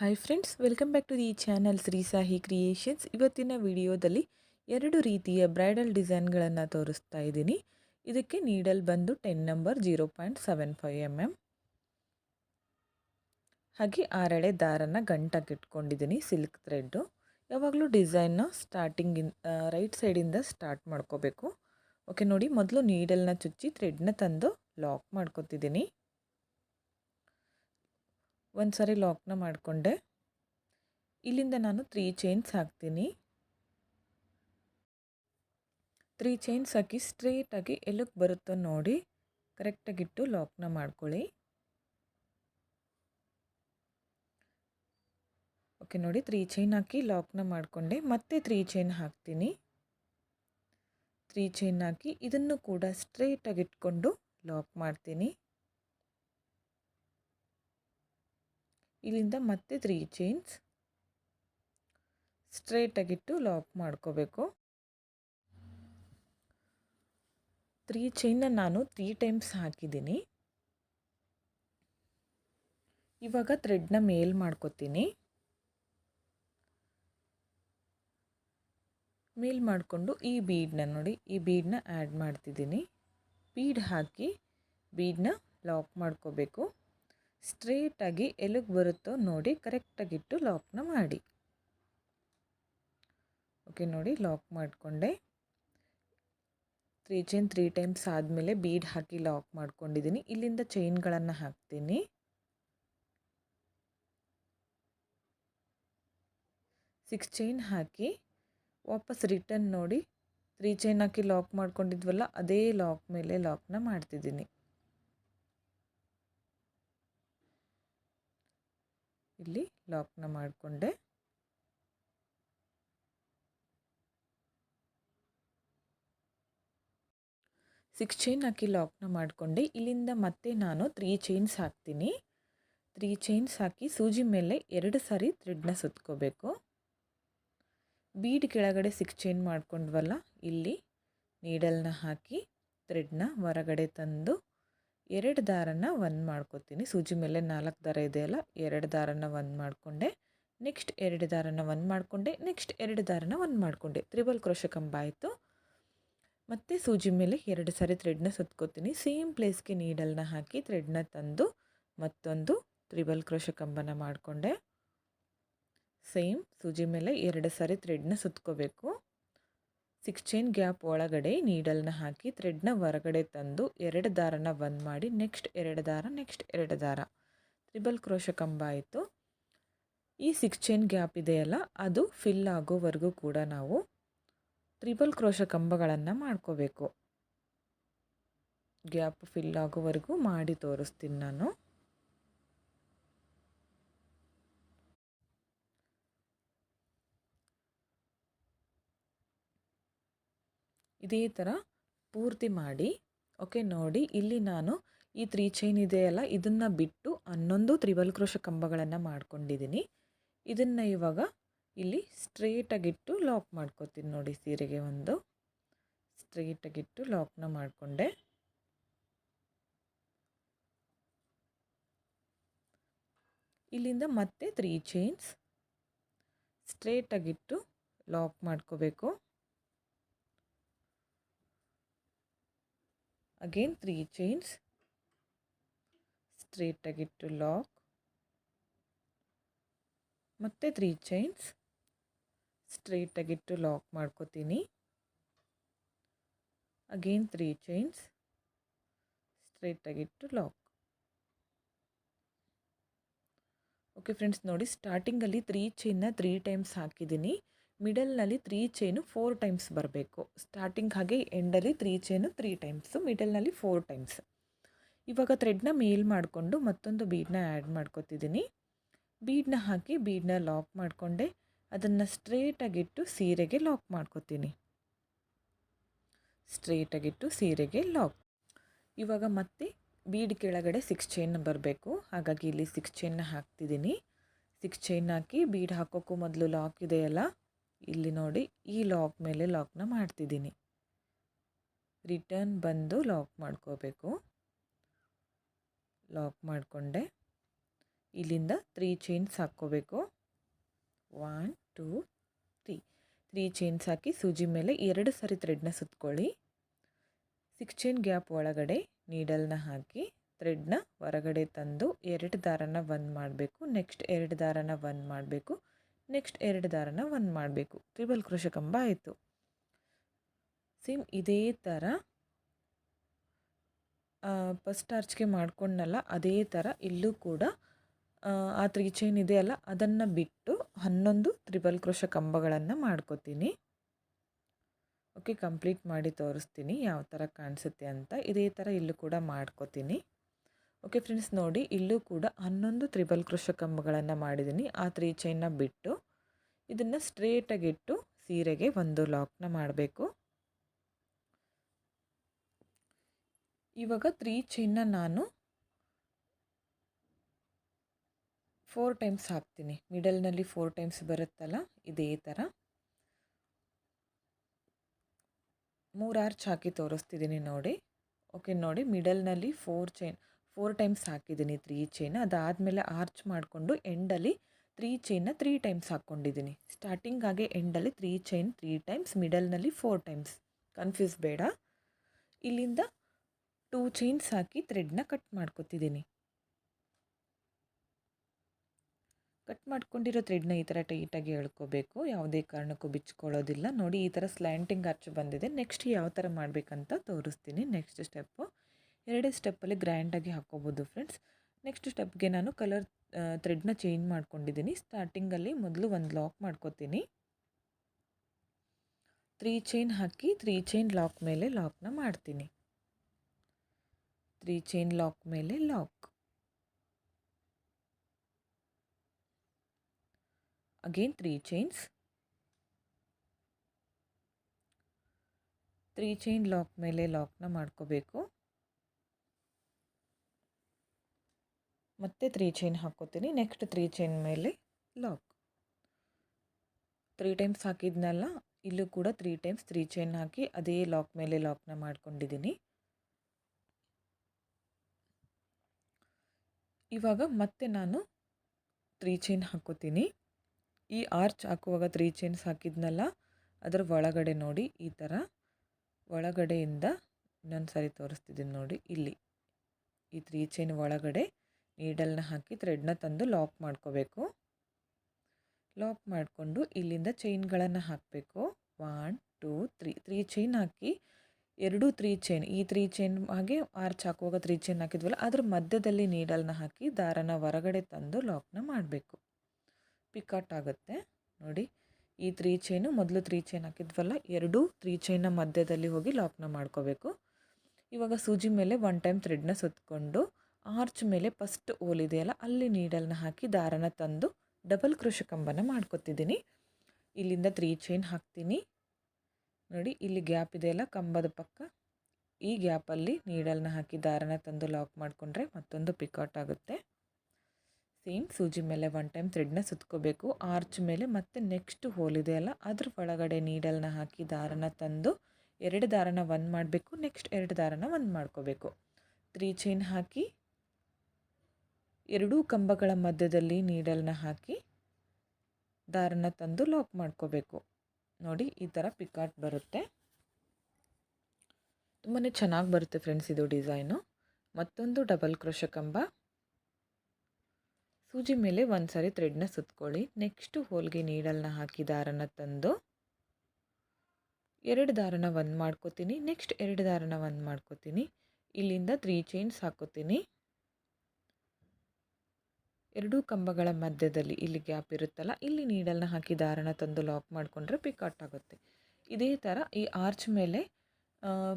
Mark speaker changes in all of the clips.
Speaker 1: Hi friends welcome back to the channel Shri Sahi creations ಇವತ್ತಿನ ವಿಡಿಯೋದಲ್ಲಿ ಎರಡು ರೀತಿಯ ಬ್ರೈಡಲ್ ಡಿಸೈನ್ಗಳನ್ನು ತೋರಿಸ್ತಾ ಇದ್ದೀನಿ. ಇದಕ್ಕೆ ನೀಡಲ್ ಬಂದು ten number zero point seven five M M ಹಾಗೆ ಆರಳೆ ದಾರನ ಗಂಟಾಗಿ ಇಟ್ಕೊಂಡಿದ್ದೀನಿ ಸಿಲ್ಕ್ ಥ್ರೆಡ್ಡು ಯಾವಾಗಲೂ ಡಿಸೈನ್ನ ಸ್ಟಾರ್ಟಿಂಗಿನ್ ರೈಟ್ ಸೈಡಿಂದ ಸ್ಟಾರ್ಟ್ ಮಾಡ್ಕೋಬೇಕು. ಓಕೆ ನೋಡಿ, ಮೊದಲು ನೀಡಲ್ನ ಚುಚ್ಚಿ ಥ್ರೆಡ್ನ ತಂದು ಲಾಕ್ ಮಾಡ್ಕೊತಿದ್ದೀನಿ. ಒಂದು ಸಾರಿ ಲಾಕ್ನ ಮಾಡಿಕೊಂಡೆ. ಇಲ್ಲಿಂದ ನಾನು ತ್ರೀ ಚೈನ್ಸ್ ಹಾಕ್ತೀನಿ. ತ್ರೀ ಚೈನ್ಸ್ ಹಾಕಿ ಸ್ಟ್ರೇಟಾಗಿ ಎಲ್ಲಕ್ಕೆ ಬರುತ್ತೋ ನೋಡಿ ಕರೆಕ್ಟಾಗಿಟ್ಟು ಲಾಕ್ನ ಮಾಡ್ಕೊಳ್ಳಿ. ಓಕೆ ನೋಡಿ ತ್ರೀ ಚೈನ್ ಹಾಕಿ ಲಾಕ್ನ ಮಾಡಿಕೊಂಡೆ. ಮತ್ತೆ ತ್ರೀ ಚೈನ್ ಹಾಕ್ತೀನಿ. ತ್ರೀ ಚೈನ್ ಹಾಕಿ ಇದನ್ನು ಕೂಡ ಸ್ಟ್ರೇಟಾಗಿ ಇಟ್ಕೊಂಡು ಲಾಕ್ ಮಾಡ್ತೀನಿ. ಇಲ್ಲಿಂದ ಮತ್ತೆ ತ್ರೀ ಚೈನ್ಸ್ ಸ್ಟ್ರೇಟಾಗಿಟ್ಟು ಲಾಕ್ ಮಾಡ್ಕೋಬೇಕು. ತ್ರೀ ಚೈನ್ನ ನಾನು ತ್ರೀ ಟೈಮ್ಸ್ ಹಾಕಿದ್ದೀನಿ. ಇವಾಗ ಥ್ರೆಡ್ನ ಮೇಲ್ ಮಾಡ್ಕೋತೀನಿ. ಮೇಲ್ ಮಾಡಿಕೊಂಡು ಈ ಬೀಡನ್ನ ನೋಡಿ, ಈ ಬೀಡನ್ನ ಆ್ಯಡ್ ಮಾಡ್ತಿದ್ದೀನಿ. ಬೀಡ್ ಹಾಕಿ ಬೀಡನ್ನ ಲಾಕ್ ಮಾಡ್ಕೋಬೇಕು. ಸ್ಟ್ರೇಟಾಗಿ ಎಲ್ಲಿಗೆ ಬರುತ್ತೋ ನೋಡಿ ಕರೆಕ್ಟಾಗಿಟ್ಟು ಲಾಕ್ನ ಮಾಡಿ. ಓಕೆ, ನೋಡಿ ಲಾಕ್ ಮಾಡಿಕೊಂಡೆ. ತ್ರೀ ಚೈನ್ ತ್ರೀ ಟೈಮ್ಸ್ ಆದಮೇಲೆ ಬೀಡ್ ಹಾಕಿ ಲಾಕ್ ಮಾಡ್ಕೊಂಡಿದ್ದೀನಿ. ಇಲ್ಲಿಂದ ಚೈನ್ಗಳನ್ನು ಹಾಕ್ತೀನಿ. ಸಿಕ್ಸ್ ಚೈನ್ ಹಾಕಿ ವಾಪಸ್ ರಿಟರ್ನ್ ನೋಡಿ. ತ್ರೀ ಚೈನ್ ಹಾಕಿ ಲಾಕ್ ಮಾಡ್ಕೊಂಡಿದ್ವಲ್ಲ, ಅದೇ ಲಾಕ್ ಮೇಲೆ ಲಾಕ್ನ ಮಾಡ್ತಿದ್ದೀನಿ. ಇಲ್ಲಿ ಲಾಕ್ನ ಮಾಡಿಕೊಂಡೆ. ಸಿಕ್ಸ್ ಚೈನ್ ಹಾಕಿ ಲಾಕ್ನ ಮಾಡಿಕೊಂಡೆ. ಇಲ್ಲಿಂದ ಮತ್ತೆ ನಾನು ತ್ರೀ ಚೈನ್ಸ್ ಹಾಕ್ತೀನಿ. ತ್ರೀ ಚೈನ್ಸ್ ಹಾಕಿ ಸೂಜಿ ಮೇಲೆ ಎರಡು ಸಾರಿ ಥ್ರೆಡ್ನ ಸುತ್ಕೋಬೇಕು. ಬೀಡ್ ಕೆಳಗಡೆ ಸಿಕ್ಸ್ ಚೈನ್ ಮಾಡ್ಕೊಂಡ್ವಲ್ಲ, ಇಲ್ಲಿ ನೀಡಲ್ನ ಹಾಕಿ ಥ್ರೆಡ್ನ ಹೊರಗಡೆ ತಂದು ಎರಡು ದಾರನ ಒಂದು ಮಾಡ್ಕೊತೀನಿ. ಸೂಜಿ ಮೇಲೆ ನಾಲ್ಕು ದಾರ ಇದೆಯಲ್ಲ ಎರಡು ದಾರನ ಒಂದು ಮಾಡಿಕೊಂಡೆ ನೆಕ್ಸ್ಟ್ ಎರಡು ದಾರನ ಒಂದು ಮಾಡಿಕೊಂಡೆ ನೆಕ್ಸ್ಟ್ ಎರಡು ದಾರನ ಒಂದು ಮಾಡಿಕೊಂಡೆ. ತ್ರಿಬಲ್ ಕ್ರೋಶ ಕಂಬ ಆಯಿತು. ಮತ್ತು ಸೂಜಿ ಮೇಲೆ ಎರಡು ಸಾರಿ ಥ್ರೆಡ್ನ ಸುತ್ಕೋತೀನಿ. ಸೇಮ್ ಪ್ಲೇಸ್ಗೆ ನೀಡಲ್ನ ಹಾಕಿ ಥ್ರೆಡ್ನ ತಂದು ಮತ್ತೊಂದು ತ್ರಿಬಲ್ ಕ್ರೋಶ ಕಂಬನ ಮಾಡಿಕೊಂಡೆ. ಸೇಮ್ ಸೂಜಿ ಮೇಲೆ ಎರಡು ಸಾರಿ ಥ್ರೆಡ್ನ ಸುತ್ಕೋಬೇಕು. ಸಿಕ್ಸ್ ಚೈನ್ ಗ್ಯಾಪ್ ಒಳಗಡೆ ನೀಡಲ್ನ ಹಾಕಿ ಥ್ರೆಡ್ನ ಹೊರಗಡೆ ತಂದು ಎರಡು ದಾರನ ಬಂದ್ ಮಾಡಿ ನೆಕ್ಸ್ಟ್ ಎರಡು ದಾರ, ನೆಕ್ಸ್ಟ್ ಎರಡು ದಾರ. ತ್ರಿಬಲ್ ಕ್ರೋಶ ಕಂಬ ಆಯಿತು. ಈ ಸಿಕ್ಸ್ ಚೈನ್ ಗ್ಯಾಪ್ ಇದೆಯಲ್ಲ, ಅದು ಫಿಲ್ ಆಗೋವರೆಗೂ ಕೂಡ ನಾವು ತ್ರಿಬಲ್ ಕ್ರೋಶ ಕಂಬಗಳನ್ನು ಮಾಡ್ಕೋಬೇಕು. ಗ್ಯಾಪ್ ಫಿಲ್ ಆಗೋವರೆಗೂ ಮಾಡಿ ತೋರಿಸ್ತೀನಿ ನಾನು. ಇದೇ ಥರ ಪೂರ್ತಿ ಮಾಡಿ ಓಕೆ ನೋಡಿ, ಇಲ್ಲಿ ನಾನು ಈ ತ್ರೀ ಚೈನ್ ಇದೆಯಲ್ಲ ಇದನ್ನು ಬಿಟ್ಟು ಹನ್ನೊಂದು ತ್ರಿಬಲ್ ಕ್ರೋಶ ಕಂಬಗಳನ್ನು ಮಾಡ್ಕೊಂಡಿದ್ದೀನಿ ಇದನ್ನು ಇವಾಗ ಇಲ್ಲಿ ಸ್ಟ್ರೇಟಾಗಿಟ್ಟು ಲಾಕ್ ಮಾಡ್ಕೋತೀನಿ ನೋಡಿ ಸೀರೆಗೆ ಒಂದು. ಸ್ಟ್ರೇಟಾಗಿಟ್ಟು ಲಾಕ್ನ ಮಾಡಿಕೊಂಡೆ. ಇಲ್ಲಿಂದ ಮತ್ತೆ ತ್ರೀ ಚೈನ್ಸ್ ಸ್ಟ್ರೇಟಾಗಿಟ್ಟು ಲಾಕ್ ಮಾಡ್ಕೋಬೇಕು. Again, three chains. Straight ಆಗಿಟ್ಟು ಲಾಕ್ ಮತ್ತೆ three chains to lock lock ಮಾಡ್ಕೋತೀನಿ three three chains straight to lock okay friends ನೋಡಿ ಸ್ಟಾರ್ಟಿಂಗಲ್ಲಿ ತ್ರೀ ಚೈನ್ನ ತ್ರೀ ಟೈಮ್ಸ್ ಹಾಕಿದ್ದೀನಿ. ಮಿಡಲ್ನಲ್ಲಿ ತ್ರೀ ಚೈನು ಫೋರ್ ಟೈಮ್ಸ್ ಬರಬೇಕು. ಸ್ಟಾರ್ಟಿಂಗ್ ಹಾಗೆ ಎಂಡಲ್ಲಿ ತ್ರೀ ಚೈನು ತ್ರೀ ಟೈಮ್ಸು ಮಿಡಲ್ನಲ್ಲಿ ಫೋರ್ ಟೈಮ್ಸ್ ಇವಾಗ ಥ್ರೆಡ್ನ ಮೇಲ್ ಮಾಡಿಕೊಂಡು ಮತ್ತೊಂದು ಬೀಡನ್ನ ಆ್ಯಡ್ ಮಾಡ್ಕೊತಿದ್ದೀನಿ ಬೀಡನ್ನ ಹಾಕಿ ಬೀಡನ್ನ ಲಾಕ್ ಮಾಡಿಕೊಂಡೆ. ಅದನ್ನು ಸ್ಟ್ರೇಟಾಗಿಟ್ಟು ಸೀರೆಗೆ ಲಾಕ್ ಮಾಡ್ಕೊತೀನಿ. ಸ್ಟ್ರೇಟಾಗಿಟ್ಟು ಸೀರೆಗೆ ಲಾಕ್ ಇವಾಗ ಮತ್ತೆ ಬೀಡ್ ಕೆಳಗಡೆ ಸಿಕ್ಸ್ ಚೈನ್ ಬರಬೇಕು. ಹಾಗಾಗಿ ಇಲ್ಲಿ ಸಿಕ್ಸ್ ಚೈನ್ನ ಹಾಕ್ತಿದ್ದೀನಿ ಸಿಕ್ಸ್ ಚೈನ್ ಹಾಕಿ ಬೀಡ್ ಹಾಕೋಕ್ಕೂ ಮೊದಲು ಲಾಕ್ ಇದೆಯಲ್ಲ? ಇಲ್ಲಿ ನೋಡಿ, ಈ ಲಾಕ್ ಮೇಲೆ ಲಾಕ್ನ ಮಾಡ್ತಿದ್ದೀನಿ. ರಿಟರ್ನ್ ಬಂದು ಲಾಕ್ ಮಾಡ್ಕೋಬೇಕು. ಲಾಕ್ ಮಾಡಿಕೊಂಡೆ. ಇಲ್ಲಿಂದ ತ್ರೀ ಚೈನ್ಸ್ ಹಾಕ್ಕೋಬೇಕು. One two three three chains ಹಾಕಿ ಸೂಜಿ ಮೇಲೆ ಎರಡು ಸರಿ ಥ್ರೆಡ್ನ ಸುತ್ಕೊಳ್ಳಿ. ಸಿಕ್ಸ್ ಚೈನ್ ಗ್ಯಾಪ್ ಒಳಗಡೆ ನೀಡಲ್ನ ಹಾಕಿ ಥ್ರೆಡ್ನ ಹೊರಗಡೆ ತಂದು ಎರಡು ದಾರನ ಒಂದು ಮಾಡಬೇಕು. ನೆಕ್ಸ್ಟ್ ಎರಡು ದಾರನ ಒಂದು ಮಾಡಬೇಕು. ನೆಕ್ಸ್ಟ್ ಎರಡು ದಾರನ ಒಂದು ಮಾಡಬೇಕು. ತ್ರಿಬಲ್ ಕೃಷ ಕಂಬ ಆಯಿತು. ಸೇಮ್ ಇದೇ ಥರ ಫಸ್ಟ್ ಆರ್ಚ್ಗೆ ಮಾಡ್ಕೊಂಡಲ್ಲ ಅದೇ ಥರ ಇಲ್ಲೂ ಕೂಡ, ಆ ತ್ರೀ ಚೈನ್ ಇದೆಯಲ್ಲ ಅದನ್ನು ಬಿಟ್ಟು ಹನ್ನೊಂದು ತ್ರಿಬಲ್ ಕ್ರೋಶ ಕಂಬಗಳನ್ನು ಮಾಡ್ಕೋತೀನಿ. ಓಕೆ ಕಂಪ್ಲೀಟ್ ಮಾಡಿ ತೋರಿಸ್ತೀನಿ, ಯಾವ ಥರ ಕಾಣಿಸುತ್ತೆ ಅಂತ. ಇದೇ ಥರ ಇಲ್ಲೂ ಕೂಡ ಮಾಡ್ಕೋತೀನಿ. ಓಕೆ ಫ್ರೆಂಡ್ಸ್ ನೋಡಿ, ಇಲ್ಲೂ ಕೂಡ ಹನ್ನೊಂದು ತ್ರಿಬಲ್ ಕೃಷ ಕಂಬಗಳನ್ನು ಮಾಡಿದ್ದೀನಿ. ಆ ತ್ರೀ ಚೈನ್ನ ಬಿಟ್ಟು ಇದನ್ನು ಸ್ಟ್ರೇಟಾಗಿಟ್ಟು ಸೀರೆಗೆ ಒಂದು ಲಾಕ್ನ ಮಾಡಬೇಕು. ಇವಾಗ ತ್ರೀ ಚೈನ್ನ ನಾನು ಫೋರ್ ಟೈಮ್ಸ್ ಹಾಕ್ತೀನಿ. ಮಿಡಲ್ನಲ್ಲಿ ಫೋರ್ ಟೈಮ್ಸ್ ಬರುತ್ತಲ್ಲ, ಇದೇ ಥರ ಮೂರು ಆರ್ಚ್ ಹಾಕಿ ತೋರಿಸ್ತಿದ್ದೀನಿ ನೋಡಿ. ಓಕೆ ನೋಡಿ ಮಿಡಲ್ನಲ್ಲಿ ಫೋರ್ ಚೈನ್ ಫೋರ್ ಟೈಮ್ಸ್ ಹಾಕಿದ್ದೀನಿ ತ್ರೀ ಚೈನ್. ಅದಾದಮೇಲೆ ಆರ್ಚ್ ಮಾಡಿಕೊಂಡು ಎಂಡಲ್ಲಿ ತ್ರೀ ಚೈನ್ನ ತ್ರೀ ಟೈಮ್ಸ್ ಹಾಕ್ಕೊಂಡಿದ್ದೀನಿ. ಸ್ಟಾರ್ಟಿಂಗ್ ಹಾಗೆ ಎಂಡಲ್ಲಿ ತ್ರೀ ಚೈನ್ ತ್ರೀ ಟೈಮ್ಸ್, ಮಿಡಲ್ನಲ್ಲಿ ಫೋರ್ ಟೈಮ್ಸ್. ಕನ್ಫ್ಯೂಸ್ ಬೇಡ. ಇಲ್ಲಿಂದ ಟೂ ಚೈನ್ಸ್ ಹಾಕಿ ಥ್ರೆಡ್ನ ಕಟ್ ಮಾಡ್ಕೊತಿದ್ದೀನಿ. ಕಟ್ ಮಾಡ್ಕೊಂಡಿರೋ ಥ್ರೆಡ್ನ ಈ ಥರ ಟೈಟಾಗಿ ಎಳ್ಕೋಬೇಕು. ಯಾವುದೇ ಕಾರಣಕ್ಕೂ ಬಿಚ್ಕೊಳ್ಳೋದಿಲ್ಲ. ನೋಡಿ ಈ ಥರ ಸ್ಲ್ಯಾಂಟಿಂಗ್ ಆರ್ಚ್ ಬಂದಿದೆ. ನೆಕ್ಸ್ಟ್ ಯಾವ ಥರ ಮಾಡಬೇಕಂತ ತೋರಿಸ್ತೀನಿ. Next step. ಎರಡೇ ಸ್ಟೆಪ್ಪಲ್ಲಿ ಗ್ರ್ಯಾಂಡಾಗಿ ಹಾಕ್ಕೋಬೋದು ಫ್ರೆಂಡ್ಸ್. ನೆಕ್ಸ್ಟ್ ಸ್ಟೆಪ್ಗೆ ನಾನು ಕಲರ್ ಥ್ರೆಡ್ನ ಚೇಂಜ್ ಮಾಡ್ಕೊಂಡಿದ್ದೀನಿ. ಸ್ಟಾರ್ಟಿಂಗಲ್ಲಿ ಮೊದಲು ಒಂದು ಲಾಕ್ ಮಾಡ್ಕೋತೀನಿ. ತ್ರೀ ಚೈನ್ ಹಾಕಿ, ತ್ರೀ ಚೈನ್ ಲಾಕ್ ಮೇಲೆ ಲಾಕ್ನ ಮಾಡ್ತೀನಿ. ತ್ರೀ ಚೈನ್ ಲಾಕ್ ಮೇಲೆ lock. Again three chains. Three chain lock ಮೇಲೆ ಲಾಕ್ನ ಮಾಡ್ಕೋಬೇಕು. ಮತ್ತೆ ತ್ರೀ ಚೈನ್ ಹಾಕ್ಕೋತೀನಿ ನೆಕ್ಸ್ಟ್ ತ್ರೀ ಚೈನ್ ಮೇಲೆ ಲಾಕ್ ತ್ರೀ ಟೈಮ್ಸ್ ಹಾಕಿದ್ನಲ್ಲ, ಇಲ್ಲೂ ಕೂಡ ತ್ರೀ ಟೈಮ್ಸ್ ತ್ರೀ ಚೈನ್ ಹಾಕಿ ಅದೇ ಲಾಕ್ ಮೇಲೆ ಲಾಕ್ನ ಮಾಡ್ಕೊಂಡಿದ್ದೀನಿ. ಇವಾಗ ಮತ್ತೆ ನಾನು ತ್ರೀ ಚೈನ್ ಹಾಕ್ಕೋತೀನಿ ಈ ಆರ್ಚ್ ಹಾಕುವಾಗ ತ್ರೀ ಚೈನ್ಸ್ ಹಾಕಿದ್ನಲ್ಲ, ಅದರ ಒಳಗಡೆ ನೋಡಿ ಈ ಥರ ಒಳಗಡೆಯಿಂದ ಇನ್ನೊಂದು ಸಾರಿ ತೋರಿಸ್ತಿದ್ದೀನಿ ನೋಡಿ, ಇಲ್ಲಿ. ಈ ತ್ರೀ ಚೈನ್ ಒಳಗಡೆ ನೀಡಲ್ನ ಹಾಕಿ ಥ್ರೆಡ್ನ ತಂದು ಲಾಕ್ ಮಾಡ್ಕೋಬೇಕು. ಲಾಕ್ ಮಾಡಿಕೊಂಡು ಇಲ್ಲಿಂದ ಚೈನ್ಗಳನ್ನು ಹಾಕಬೇಕು. One, two, three three chain ಹಾಕಿ ಎರಡು ತ್ರೀ ಚೈನ್. ಈ ತ್ರೀ ಚೈನ್ ಹಾಗೆ ಆರ್ಚ್ ಹಾಕುವಾಗ ತ್ರೀ ಚೈನ್ ಹಾಕಿದ್ವಲ್ಲ, ಅದ್ರ ಮಧ್ಯದಲ್ಲಿ ನೀಡಲ್ನ ಹಾಕಿ ದಾರನ ಹೊರಗಡೆ ತಂದು ಲಾಕ್ನ ಮಾಡಬೇಕು. ಪಿಕಾಟ್ ಆಗುತ್ತೆ. ನೋಡಿ, ಈ ತ್ರೀ ಚೈನು ಮೊದಲು ತ್ರೀ ಚೈನ್ ಹಾಕಿದ್ವಲ್ಲ, ಎರಡೂ ತ್ರೀ ಚೈನ್ನ ಮಧ್ಯದಲ್ಲಿ ಹೋಗಿ ಲಾಕ್ನ ಮಾಡ್ಕೋಬೇಕು. ಇವಾಗ ಸೂಜಿ ಮೇಲೆ ಒನ್ ಟೈಮ್ ಥ್ರೆಡ್ನ ಸುತ್ತಕೊಂಡು ಆರ್ಚ್ ಮೇಲೆ ಫಸ್ಟ್ ಓಲ್ ಇದೆಯಲ್ಲ ಅಲ್ಲಿ ನೀಡಲ್ನ ಹಾಕಿ ದಾರನ ತಂದು ಡಬಲ್ ಕೃಷಿ ಕಂಬನ ಮಾಡ್ಕೊತಿದ್ದೀನಿ. ಇಲ್ಲಿಂದ ತ್ರೀ ಚೈನ್ ಹಾಕ್ತೀನಿ. ನೋಡಿ, ಇಲ್ಲಿ ಗ್ಯಾಪ್ ಇದೆಯಲ್ಲ ಕಂಬದ ಪಕ್ಕ. ಈ ಗ್ಯಾಪಲ್ಲಿ ನೀಡಲ್ನ ಹಾಕಿ ದಾರನ ತಂದು ಲಾಕ್ ಮಾಡಿಕೊಂಡ್ರೆ ಮತ್ತೊಂದು ಪಿಕೌಟ್ ಆಗುತ್ತೆ. ಸೇಮ್ ಸೂಜಿ ಮೇಲೆ ಒನ್ ಟೈಮ್ ಥ್ರೆಡ್ನ ಸುತ್ಕೋಬೇಕು. ಆರ್ಚ್ ಮೇಲೆ ಮತ್ತೆ ನೆಕ್ಸ್ಟ್ ಹೋಲ್ ಇದೆಯಲ್ಲ ಅದ್ರ ಒಳಗಡೆ ನೀಡಲ್ನ ಹಾಕಿ ದಾರನ ತಂದು ಎರಡು ದಾರನ ಒಂದು ಮಾಡಬೇಕು, ನೆಕ್ಸ್ಟ್ ಎರಡು ದಾರನ ಒಂದು ಮಾಡ್ಕೋಬೇಕು. ತ್ರೀ ಚೈನ್ ಹಾಕಿ ಎರಡೂ ಕಂಬಗಳ ಮಧ್ಯದಲ್ಲಿ ನೀಡಲ್ನ ಹಾಕಿ ದಾರನ ತಂದು ಲಾಕ್ ಮಾಡ್ಕೋಬೇಕು. ನೋಡಿ, ಈ ಥರ ಪಿಕಾಟ್ ಬರುತ್ತೆ. ತುಂಬಾ ಚೆನ್ನಾಗಿ ಬರುತ್ತೆ ಫ್ರೆಂಡ್ಸ್ ಇದು ಡಿಸೈನು. ಮತ್ತೊಂದು ಡಬಲ್ ಕ್ರೋಶ ಕಂಬ. ಸೂಜಿ ಮೇಲೆ ಒಂದು ಸಾರಿ ಥ್ರೆಡ್ನ ಸುತ್ಕೊಳ್ಳಿ. ನೆಕ್ಸ್ಟು ಹೋಲ್ಗೆ ನೀಡಲ್ನ ಹಾಕಿ ದಾರನ ತಂದು ಎರಡು ದಾರನ ಒಂದು ಮಾಡ್ಕೋತೀನಿ. ನೆಕ್ಸ್ಟ್ ಎರಡು ದಾರನ ಒಂದು ಮಾಡ್ಕೋತೀನಿ. ಇಲ್ಲಿಂದ ತ್ರೀ ಚೈನ್ಸ್ ಹಾಕೋತೀನಿ. ಎರಡೂ ಕಂಬಗಳ ಮಧ್ಯದಲ್ಲಿ ಇಲ್ಲಿ ಗ್ಯಾಪ್ ಇರುತ್ತಲ್ಲ, ಇಲ್ಲಿ ನೀಡಲ್ನ ಹಾಕಿ ದಾರನ ತಂದು ಲಾಕ್ ಮಾಡಿಕೊಂಡ್ರೆ ಪಿಕಾಟ್ ಆಗುತ್ತೆ. ಇದೇ ಥರ ಈ ಆರ್ಚ್ ಮೇಲೆ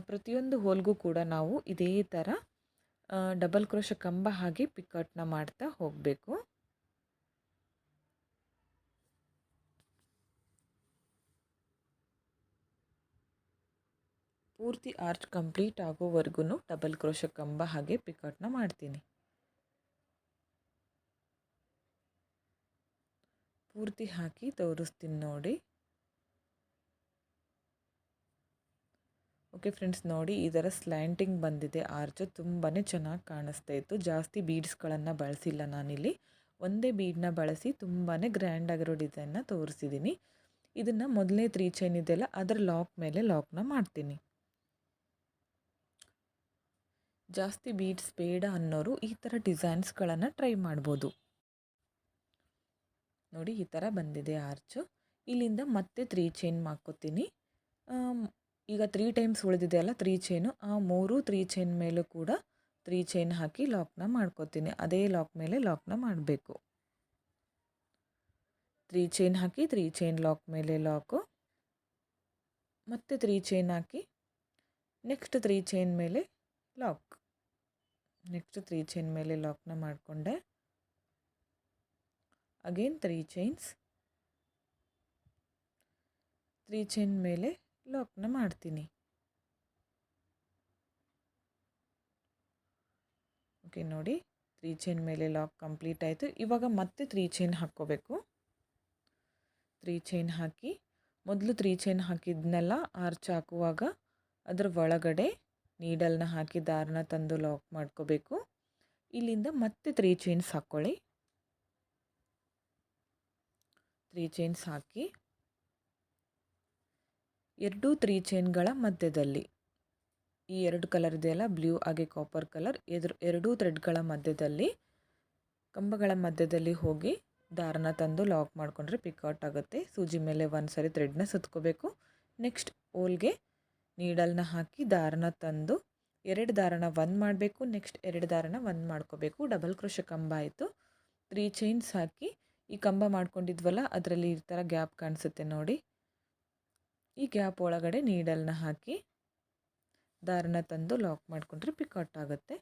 Speaker 1: ಪ್ರತಿಯೊಂದು ಹೋಲ್ಗೂ ಕೂಡ ನಾವು ಇದೇ ಥರ ಡಬಲ್ ಕ್ರೋಶ ಕಂಬ ಹಾಗೆ ಪಿಕಾಟ್ನ ಮಾಡ್ತಾ ಹೋಗಬೇಕು. ಪೂರ್ತಿ ಆರ್ಚ್ ಕಂಪ್ಲೀಟ್ ಆಗೋವರೆಗೂ ಡಬಲ್ ಕ್ರೋಶ ಕಂಬ ಹಾಗೆ ಪಿಕಾಟ್ನ ಮಾಡ್ತೀನಿ. ಪೂರ್ತಿ ಹಾಕಿ ತೋರಿಸ್ತೀನಿ ನೋಡಿ. ಓಕೆ ಫ್ರೆಂಡ್ಸ್ ನೋಡಿ ಈ ಥರ ಸ್ಲ್ಯಾಂಟಿಂಗ್ ಬಂದಿದೆ. ಆರ್ಚು ತುಂಬಾ ಚೆನ್ನಾಗಿ ಕಾಣಿಸ್ತಾ ಇತ್ತು. ಜಾಸ್ತಿ ಬೀಡ್ಸ್ಗಳನ್ನು ಬಳಸಿಲ್ಲ ನಾನಿಲ್ಲಿ. ಒಂದೇ ಬೀಡನ್ನ ಬಳಸಿ ತುಂಬಾ ಗ್ರ್ಯಾಂಡಾಗಿರೋ ಡಿಸೈನ್ನ ತೋರಿಸಿದ್ದೀನಿ ಇದನ್ನು ಮೊದಲನೇ ತ್ರೀ ಚೈನ್ ಇದೆಯಲ್ಲ ಅದರ ಲಾಕ್ ಮೇಲೆ ಲಾಕ್ನ ಮಾಡ್ತೀನಿ. ಜಾಸ್ತಿ ಬೀಡ್ಸ್ ಬೇಡ ಅನ್ನೋರು ಈ ಥರ ಡಿಸೈನ್ಸ್ಗಳನ್ನು ಟ್ರೈ ಮಾಡ್ಬೋದು. ನೋಡಿ ಈ ಥರ ಬಂದಿದೆ ಆರ್ಚು. ಇಲ್ಲಿಂದ ಮತ್ತೆ ತ್ರೀ ಚೈನ್ ಮಾಡ್ಕೋತೀನಿ ಈಗ ತ್ರೀ ಟೈಮ್ಸ್ ಉಳಿದಿದೆಯಲ್ಲ ತ್ರೀ ಚೈನು ಆ ಮೂರು ತ್ರೀ ಚೈನ್ ಮೇಲೂ ಕೂಡ ತ್ರೀ ಚೈನ್ ಹಾಕಿ ಲಾಕ್ನ ಮಾಡ್ಕೋತೀನಿ. ಅದೇ ಲಾಕ್ ಮೇಲೆ ಲಾಕ್ನ ಮಾಡಬೇಕು. ತ್ರೀ ಚೈನ್ ಹಾಕಿ ತ್ರೀ ಚೈನ್ ಲಾಕ್ ಮೇಲೆ ಲಾಕು ಮತ್ತೆ ತ್ರೀ ಚೈನ್ ಹಾಕಿ ನೆಕ್ಸ್ಟ್ ತ್ರೀ ಚೈನ್ ಮೇಲೆ ಲಾಕ್ ನೆಕ್ಸ್ಟ್ ತ್ರೀ ಚೈನ್ ಮೇಲೆ ಲಾಕ್ನ ಮಾಡಿಕೊಂಡೆ. Again three chains three chain ಮೇಲೆ ಲಾಕ್ನ ಮಾಡ್ತೀನಿ. ಓಕೆ ನೋಡಿ. ತ್ರೀ ಚೈನ್ ಮೇಲೆ ಲಾಕ್ ಕಂಪ್ಲೀಟ್ ಆಯಿತು. ಇವಾಗ ಮತ್ತೆ ತ್ರೀ ಚೈನ್ ಹಾಕ್ಕೋಬೇಕು. ತ್ರೀ ಚೈನ್ ಹಾಕಿ. ಮೊದಲು ತ್ರೀ ಚೈನ್ ಹಾಕಿದ್ನೆಲ್ಲ ಆರ್ಚ್ ಹಾಕುವಾಗ ಅದರ ಒಳಗಡೆ ನೀಡಲ್ನ ಹಾಕಿ ದಾರನ ತಂದು ಲಾಕ್ ಮಾಡ್ಕೋಬೇಕು. ಇಲ್ಲಿಂದ ಮತ್ತೆ ತ್ರೀ ಚೈನ್ಸ್ ಹಾಕ್ಕೊಳ್ಳಿ. ತ್ರೀ ಚೈನ್ಸ್ ಹಾಕಿ, ಎರಡೂ ತ್ರೀ ಚೈನ್ಗಳ ಮಧ್ಯದಲ್ಲಿ, ಈ ಎರಡು ಕಲರ್ ಇದೆಯಲ್ಲ ಬ್ಲೂ ಹಾಗೆ ಕಾಪರ್ ಕಲರ್ ಎದುರು ಎರಡೂ ಥ್ರೆಡ್ಗಳ ಮಧ್ಯದಲ್ಲಿ, ಕಂಬಗಳ ಮಧ್ಯದಲ್ಲಿ ಹೋಗಿ ದಾರನ ತಂದು ಲಾಕ್ ಮಾಡಿಕೊಂಡ್ರೆ ಪಿಕ್ಔಟ್ ಆಗುತ್ತೆ. ಸೂಜಿ ಮೇಲೆ ಒಂದು ಸರಿ ಥ್ರೆಡ್ನ ಸುತ್ಕೋಬೇಕು. ನೆಕ್ಸ್ಟ್ ಓಲ್ಗೆ ನೀಡಲ್ನ ಹಾಕಿ ದಾರನ ತಂದು, ಎರಡು ದಾರನ ಒಂದು ಮಾಡಬೇಕು ನೆಕ್ಸ್ಟ್ ಎರಡು ದಾರನ ಒಂದು ಮಾಡ್ಕೋಬೇಕು. ಡಬಲ್ ಕ್ರೋಶ ಕಂಬ ಆಯಿತು. ತ್ರೀ ಚೈನ್ಸ್ ಹಾಕಿ ಈ ಕಂಬ ಮಾಡ್ಕೊಂಡಿದ್ವಲ್ಲ, ಅದರಲ್ಲಿ ಈ ಥರ ಗ್ಯಾಪ್ ಕಾಣಿಸುತ್ತೆ ನೋಡಿ. ಈ ಗ್ಯಾಪ್ ಒಳಗಡೆ ನೀಡಲ್ನ ಹಾಕಿ ದಾರನ ತಂದು ಲಾಕ್ ಮಾಡಿಕೊಂಡ್ರೆ ಪಿಕೌಟ್ ಆಗುತ್ತೆ.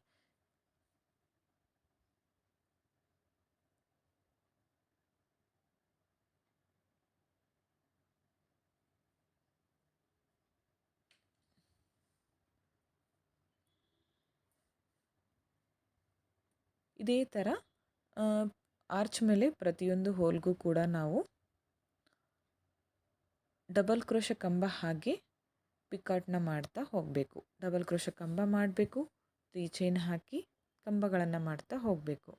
Speaker 1: ಇದೇ ಥರ ಆರ್ಚ್ ಮೇಲೆ ಪ್ರತಿಯೊಂದು ಹೋಲ್ಗೂ ಕೂಡ ನಾವು ಡಬಲ್ ಕ್ರೋಶ ಕಂಬ ಹಾಗೆ ಪಿಕಾಟ್ನ ಮಾಡ್ತಾ ಹೋಗಬೇಕು. ಡಬಲ್ ಕ್ರೋಶ ಕಂಬ ಮಾಡಬೇಕು ತ್ರೀ ಚೈನ್ ಹಾಕಿ ಕಂಬಗಳನ್ನು ಮಾಡ್ತಾ ಹೋಗಬೇಕು.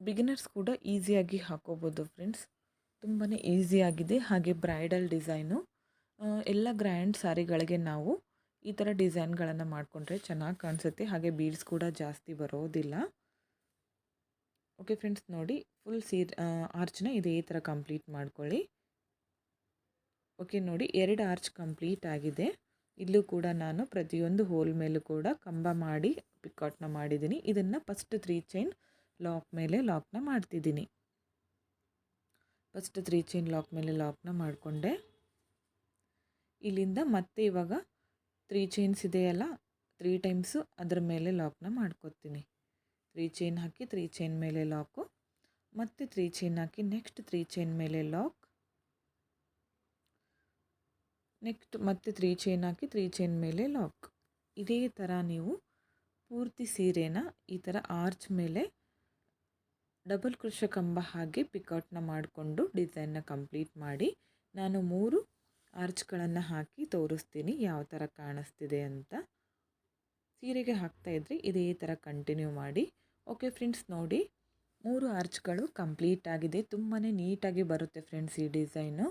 Speaker 1: ಬಿಗಿನರ್ಸ್ ಕೂಡ ಈಸಿಯಾಗಿ ಹಾಕೋಬೋದು ಫ್ರೆಂಡ್ಸ್ ತುಂಬಾ ಈಸಿಯಾಗಿದೆ ಹಾಗೆ ಬ್ರೈಡಲ್ ಡಿಸೈನು ಎಲ್ಲ ಗ್ರ್ಯಾಂಡ್ ಸ್ಯಾರಿಗಳಿಗೆ ನಾವು ಈ ಥರ ಡಿಸೈನ್ಗಳನ್ನು ಮಾಡಿಕೊಂಡ್ರೆ ಚೆನ್ನಾಗಿ ಕಾಣಿಸುತ್ತೆ. ಹಾಗೆ ಬೀಡ್ಸ್ ಕೂಡ ಜಾಸ್ತಿ ಬರೋದಿಲ್ಲ. ಓಕೆ ಫ್ರೆಂಡ್ಸ್, ನೋಡಿ ಫುಲ್ ಸೀರ್ ಆರ್ಚ್ನ ಇದೇ ಥರ ಕಂಪ್ಲೀಟ್ ಮಾಡ್ಕೊಳ್ಳಿ. ಓಕೆ, ನೋಡಿ ಎರಡು ಆರ್ಚ್ ಕಂಪ್ಲೀಟ್ ಆಗಿದೆ. ಇಲ್ಲೂ ಕೂಡ ನಾನು ಪ್ರತಿಯೊಂದು ಹೋಲ್ ಮೇಲೂ ಕೂಡ ಕಂಬ ಮಾಡಿ ಪಿಕಾಟ್ನ ಮಾಡಿದ್ದೀನಿ. ಇದನ್ನು ಫಸ್ಟ್ ತ್ರೀ ಚೈನ್ ಲಾಕ್ ಮೇಲೆ ಲಾಕ್ನ ಮಾಡ್ತಿದ್ದೀನಿ. ಫಸ್ಟ್ ತ್ರೀ ಚೈನ್ ಲಾಕ್ ಮೇಲೆ ಲಾಕ್ನ ಮಾಡಿಕೊಂಡೆ. ಇಲ್ಲಿಂದ ಮತ್ತೆ ಇವಾಗ ತ್ರೀ ಚೈನ್ಸ್ ಇದೆಯಲ್ಲ ತ್ರೀ ಟೈಮ್ಸು ಅದರ ಮೇಲೆ ಲಾಕ್ನ ಮಾಡ್ಕೊತೀನಿ. ತ್ರೀ ಚೈನ್ ಹಾಕಿ ತ್ರೀ ಚೈನ್ ಮೇಲೆ ಲಾಕು ಮತ್ತೆ ತ್ರೀ ಚೈನ್ ಹಾಕಿ ನೆಕ್ಸ್ಟ್ ತ್ರೀ ಚೈನ್ ಮೇಲೆ ಲಾಕ್ ನೆಕ್ಸ್ಟ್ ಮತ್ತೆ ತ್ರೀ ಚೈನ್ ಹಾಕಿ ತ್ರೀ ಚೈನ್ ಮೇಲೆ ಲಾಕ್ ಇದೇ ಥರ ನೀವು ಪೂರ್ತಿ ಸೀರೆನ ಈ ಥರ ಆರ್ಚ್ ಮೇಲೆ ಡಬಲ್ ಕೃಷ ಕಂಬ ಹಾಗೆ ಪಿಕೌಟ್ನ ಮಾಡಿಕೊಂಡು ಡಿಸೈನ್ನ ಕಂಪ್ಲೀಟ್ ಮಾಡಿ, ನಾನು ಮೂರು ಆರ್ಚ್ಗಳನ್ನು ಹಾಕಿ ತೋರಿಸ್ತೀನಿ ಯಾವ ಥರ ಕಾಣಿಸ್ತಿದೆ ಅಂತ. ಸೀರೆಗೆ ಹಾಕ್ತಾಯಿದ್ರೆ ಇದೇ ಥರ ಕಂಟಿನ್ಯೂ ಮಾಡಿ. ಓಕೆ ಫ್ರೆಂಡ್ಸ್ ನೋಡಿ. ಮೂರು ಆರ್ಚ್ಗಳು ಕಂಪ್ಲೀಟ್ ಆಗಿದೆ. ತುಂಬಾ ನೀಟಾಗಿ ಬರುತ್ತೆ ಫ್ರೆಂಡ್ಸ್ ಈ ಡಿಸೈನು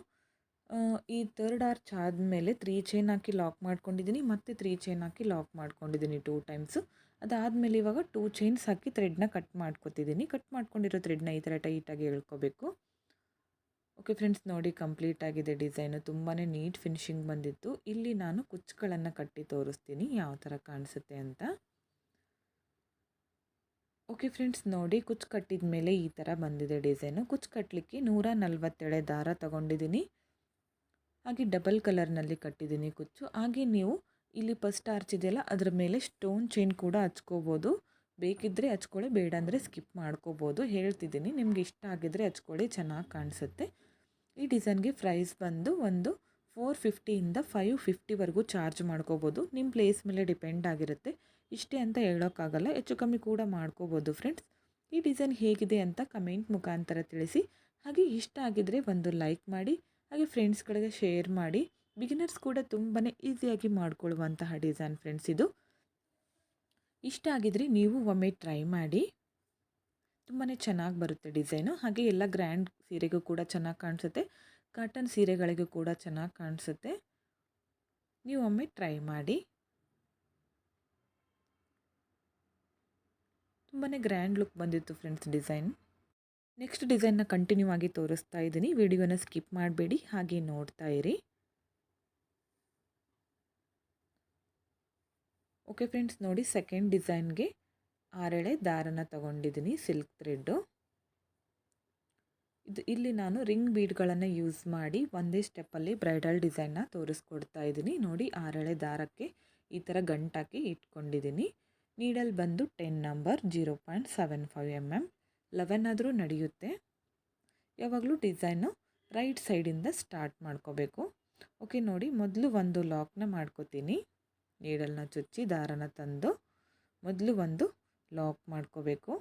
Speaker 1: ಈ ಥರ್ಡ್ ಆರ್ಚ್ ಆದಮೇಲೆ ತ್ರೀ ಚೈನ್ ಹಾಕಿ ಲಾಕ್ ಮಾಡ್ಕೊಂಡಿದ್ದೀನಿ ಮತ್ತು ತ್ರೀ ಚೈನ್ ಹಾಕಿ ಲಾಕ್ ಮಾಡ್ಕೊಂಡಿದ್ದೀನಿ ಟೂ ಟೈಮ್ಸು ಅದಾದಮೇಲೆ ಇವಾಗ ಟೂ ಚೈನ್ಸ್ ಹಾಕಿ ಥ್ರೆಡ್ನ ಕಟ್ ಮಾಡ್ಕೊತಿದ್ದೀನಿ ಕಟ್ ಮಾಡ್ಕೊಂಡಿರೋ ಥ್ರೆಡ್ನ ಈ ಥರ ಟೈಟಾಗಿ ಎಳ್ಕೊಬೇಕು. ಓಕೆ ಫ್ರೆಂಡ್ಸ್ ನೋಡಿ ಕಂಪ್ಲೀಟ್ ಆಗಿದೆ ಡಿಸೈನು ತುಂಬಾ ನೀಟ್ ಫಿನಿಶಿಂಗ್ ಬಂದಿತ್ತು. ಇಲ್ಲಿ ನಾನು ಕುಚ್ಚುಗಳನ್ನು ಕಟ್ಟಿ ತೋರಿಸ್ತೀನಿ. ಯಾವ ಥರ ಕಾಣಿಸುತ್ತೆ ಅಂತ. ಓಕೆ ಫ್ರೆಂಡ್ಸ್ ನೋಡಿ ಕುಚ್ಚು ಕಟ್ಟಿದ ಮೇಲೆ ಈ ಥರ ಬಂದಿದೆ ಡಿಸೈನು ಕುಚ್ಚು ಕಟ್ಟಲಿಕ್ಕೆ ನೂರ ನಲ್ವತ್ತೆಳೆ ದಾರ ತಗೊಂಡಿದ್ದೀನಿ. ಹಾಗೆ ಡಬಲ್ ಕಲರ್ನಲ್ಲಿ ಕಟ್ಟಿದ್ದೀನಿ ಕುಚ್ಚು. ಹಾಗೆ ನೀವು ಇಲ್ಲಿ ಫಸ್ಟ್ ಆರ್ಚ್ ಇದೆಯಲ್ಲ, ಅದರ ಮೇಲೆ ಸ್ಟೋನ್ ಚೈನ್ ಕೂಡ ಹಚ್ಕೋಬೋದು. ಬೇಕಿದ್ದರೆ ಹಚ್ಕೊಳ್ಳಿ ಬೇಡ ಅಂದರೆ ಸ್ಕಿಪ್ ಮಾಡ್ಕೋಬೋದು. ಹೇಳ್ತಿದ್ದೀನಿ, ನಿಮ್ಗೆ ಇಷ್ಟ ಆಗಿದ್ರೆ ಹಚ್ಕೊಳ್ಳಿ, ಚೆನ್ನಾಗಿ ಕಾಣಿಸುತ್ತೆ. ಈ ಡಿಸೈನ್ಗೆ ಪ್ರೈಸ್ ಬಂದು ಒಂದು ಫೋರ್ ಫಿಫ್ಟಿಯಿಂದ ಫೈವ್ ಫಿಫ್ಟಿವರೆಗೂ ಚಾರ್ಜ್ ಮಾಡ್ಕೋಬೋದು. ನಿಮ್ಮ ಪ್ಲೇಸ್ ಮೇಲೆ ಡಿಪೆಂಡ್ ಆಗಿರುತ್ತೆ. ಇಷ್ಟೇ ಅಂತ ಹೇಳೋಕ್ಕಾಗಲ್ಲ. ಹೆಚ್ಚು ಕಮ್ಮಿ ಕೂಡ ಮಾಡ್ಕೋಬೋದು ಫ್ರೆಂಡ್ಸ್ ಈ ಡಿಸೈನ್ ಹೇಗಿದೆ ಅಂತ ಕಮೆಂಟ್ ಮುಖಾಂತರ ತಿಳಿಸಿ. ಹಾಗೆ ಇಷ್ಟ ಆಗಿದ್ರೆ ಒಂದು ಲೈಕ್ ಮಾಡಿ, ಹಾಗೆ ಫ್ರೆಂಡ್ಸ್ಗಳಿಗೆ ಶೇರ್ ಮಾಡಿ. ಬಿಗಿನರ್ಸ್ ಕೂಡ ತುಂಬಾ ಈಸಿಯಾಗಿ ಮಾಡ್ಕೊಳ್ಳುವಂತಹ ಡಿಸೈನ್ ಫ್ರೆಂಡ್ಸ್ ಇದು. ಇಷ್ಟ ಆಗಿದ್ರೆ ನೀವು ಒಮ್ಮೆ ಟ್ರೈ ಮಾಡಿ. ತುಂಬಾ ಚೆನ್ನಾಗಿ ಬರುತ್ತೆ ಡಿಸೈನು. ಹಾಗೆ ಎಲ್ಲ ಗ್ರ್ಯಾಂಡ್ ಸೀರೆಗೂ ಕೂಡ ಚೆನ್ನಾಗಿ ಕಾಣಿಸುತ್ತೆ. ಕಾಟನ್ ಸೀರೆಗಳಿಗೂ ಕೂಡ ಚೆನ್ನಾಗಿ ಕಾಣಿಸುತ್ತೆ. ನೀವು ಒಮ್ಮೆ ಟ್ರೈ ಮಾಡಿ. ತುಂಬಾ ಗ್ರ್ಯಾಂಡ್ ಲುಕ್ ಬಂದಿತ್ತು ಫ್ರೆಂಡ್ಸ್ ಡಿಸೈನ್. ನೆಕ್ಸ್ಟ್ ಡಿಸೈನ್ನ ಕಂಟಿನ್ಯೂ ಆಗಿ ತೋರಿಸ್ತಾ ಇದ್ದೀನಿ. ವಿಡಿಯೋನ ಸ್ಕಿಪ್ ಮಾಡಬೇಡಿ. ಹಾಗೆ ನೋಡ್ತಾ ಇರಿ. ಓಕೆ ಫ್ರೆಂಡ್ಸ್, ನೋಡಿ ಸೆಕೆಂಡ್ ಡಿಸೈನ್ಗೆ ಆರೆಳೆ ದಾರನ ತಗೊಂಡಿದ್ದೀನಿ ಸಿಲ್ಕ್ ಥ್ರೆಡ್ಡು. ಇದು ಇಲ್ಲಿ ನಾನು ರಿಂಗ್ ಬೀಡ್ಗಳನ್ನು ಯೂಸ್ ಮಾಡಿ ಒಂದೇ ಸ್ಟೆಪ್ಪಲ್ಲಿ ಬ್ರೈಡಲ್ ಡಿಸೈನ್ನ ತೋರಿಸ್ಕೊಡ್ತಾ ಇದ್ದೀನಿ. ನೋಡಿ ಆರೆಳೆ ದಾರಕ್ಕೆ ಈ ಥರ ಗಂಟಾಕಿ ಇಟ್ಕೊಂಡಿದ್ದೀನಿ. ನೀಡಲ್ ಬಂದು ten number zero point seven five M M. Eleven ಆದರೂ ನಡೆಯುತ್ತೆ. ಯಾವಾಗಲೂ ಡಿಸೈನು ರೈಟ್ ಸೈಡಿಂದ ಸ್ಟಾರ್ಟ್ ಮಾಡ್ಕೋಬೇಕು. ಓಕೆ, ನೋಡಿ ಮೊದಲು ಒಂದು ಲಾಕ್ನ ಮಾಡ್ಕೋತೀನಿ. ನೀಡಲ್ನ ಚುಚ್ಚಿ ದಾರನ ತಂದು ಮೊದಲು ಒಂದು ಲಾಕ್ ಮಾಡ್ಕೋಬೇಕು.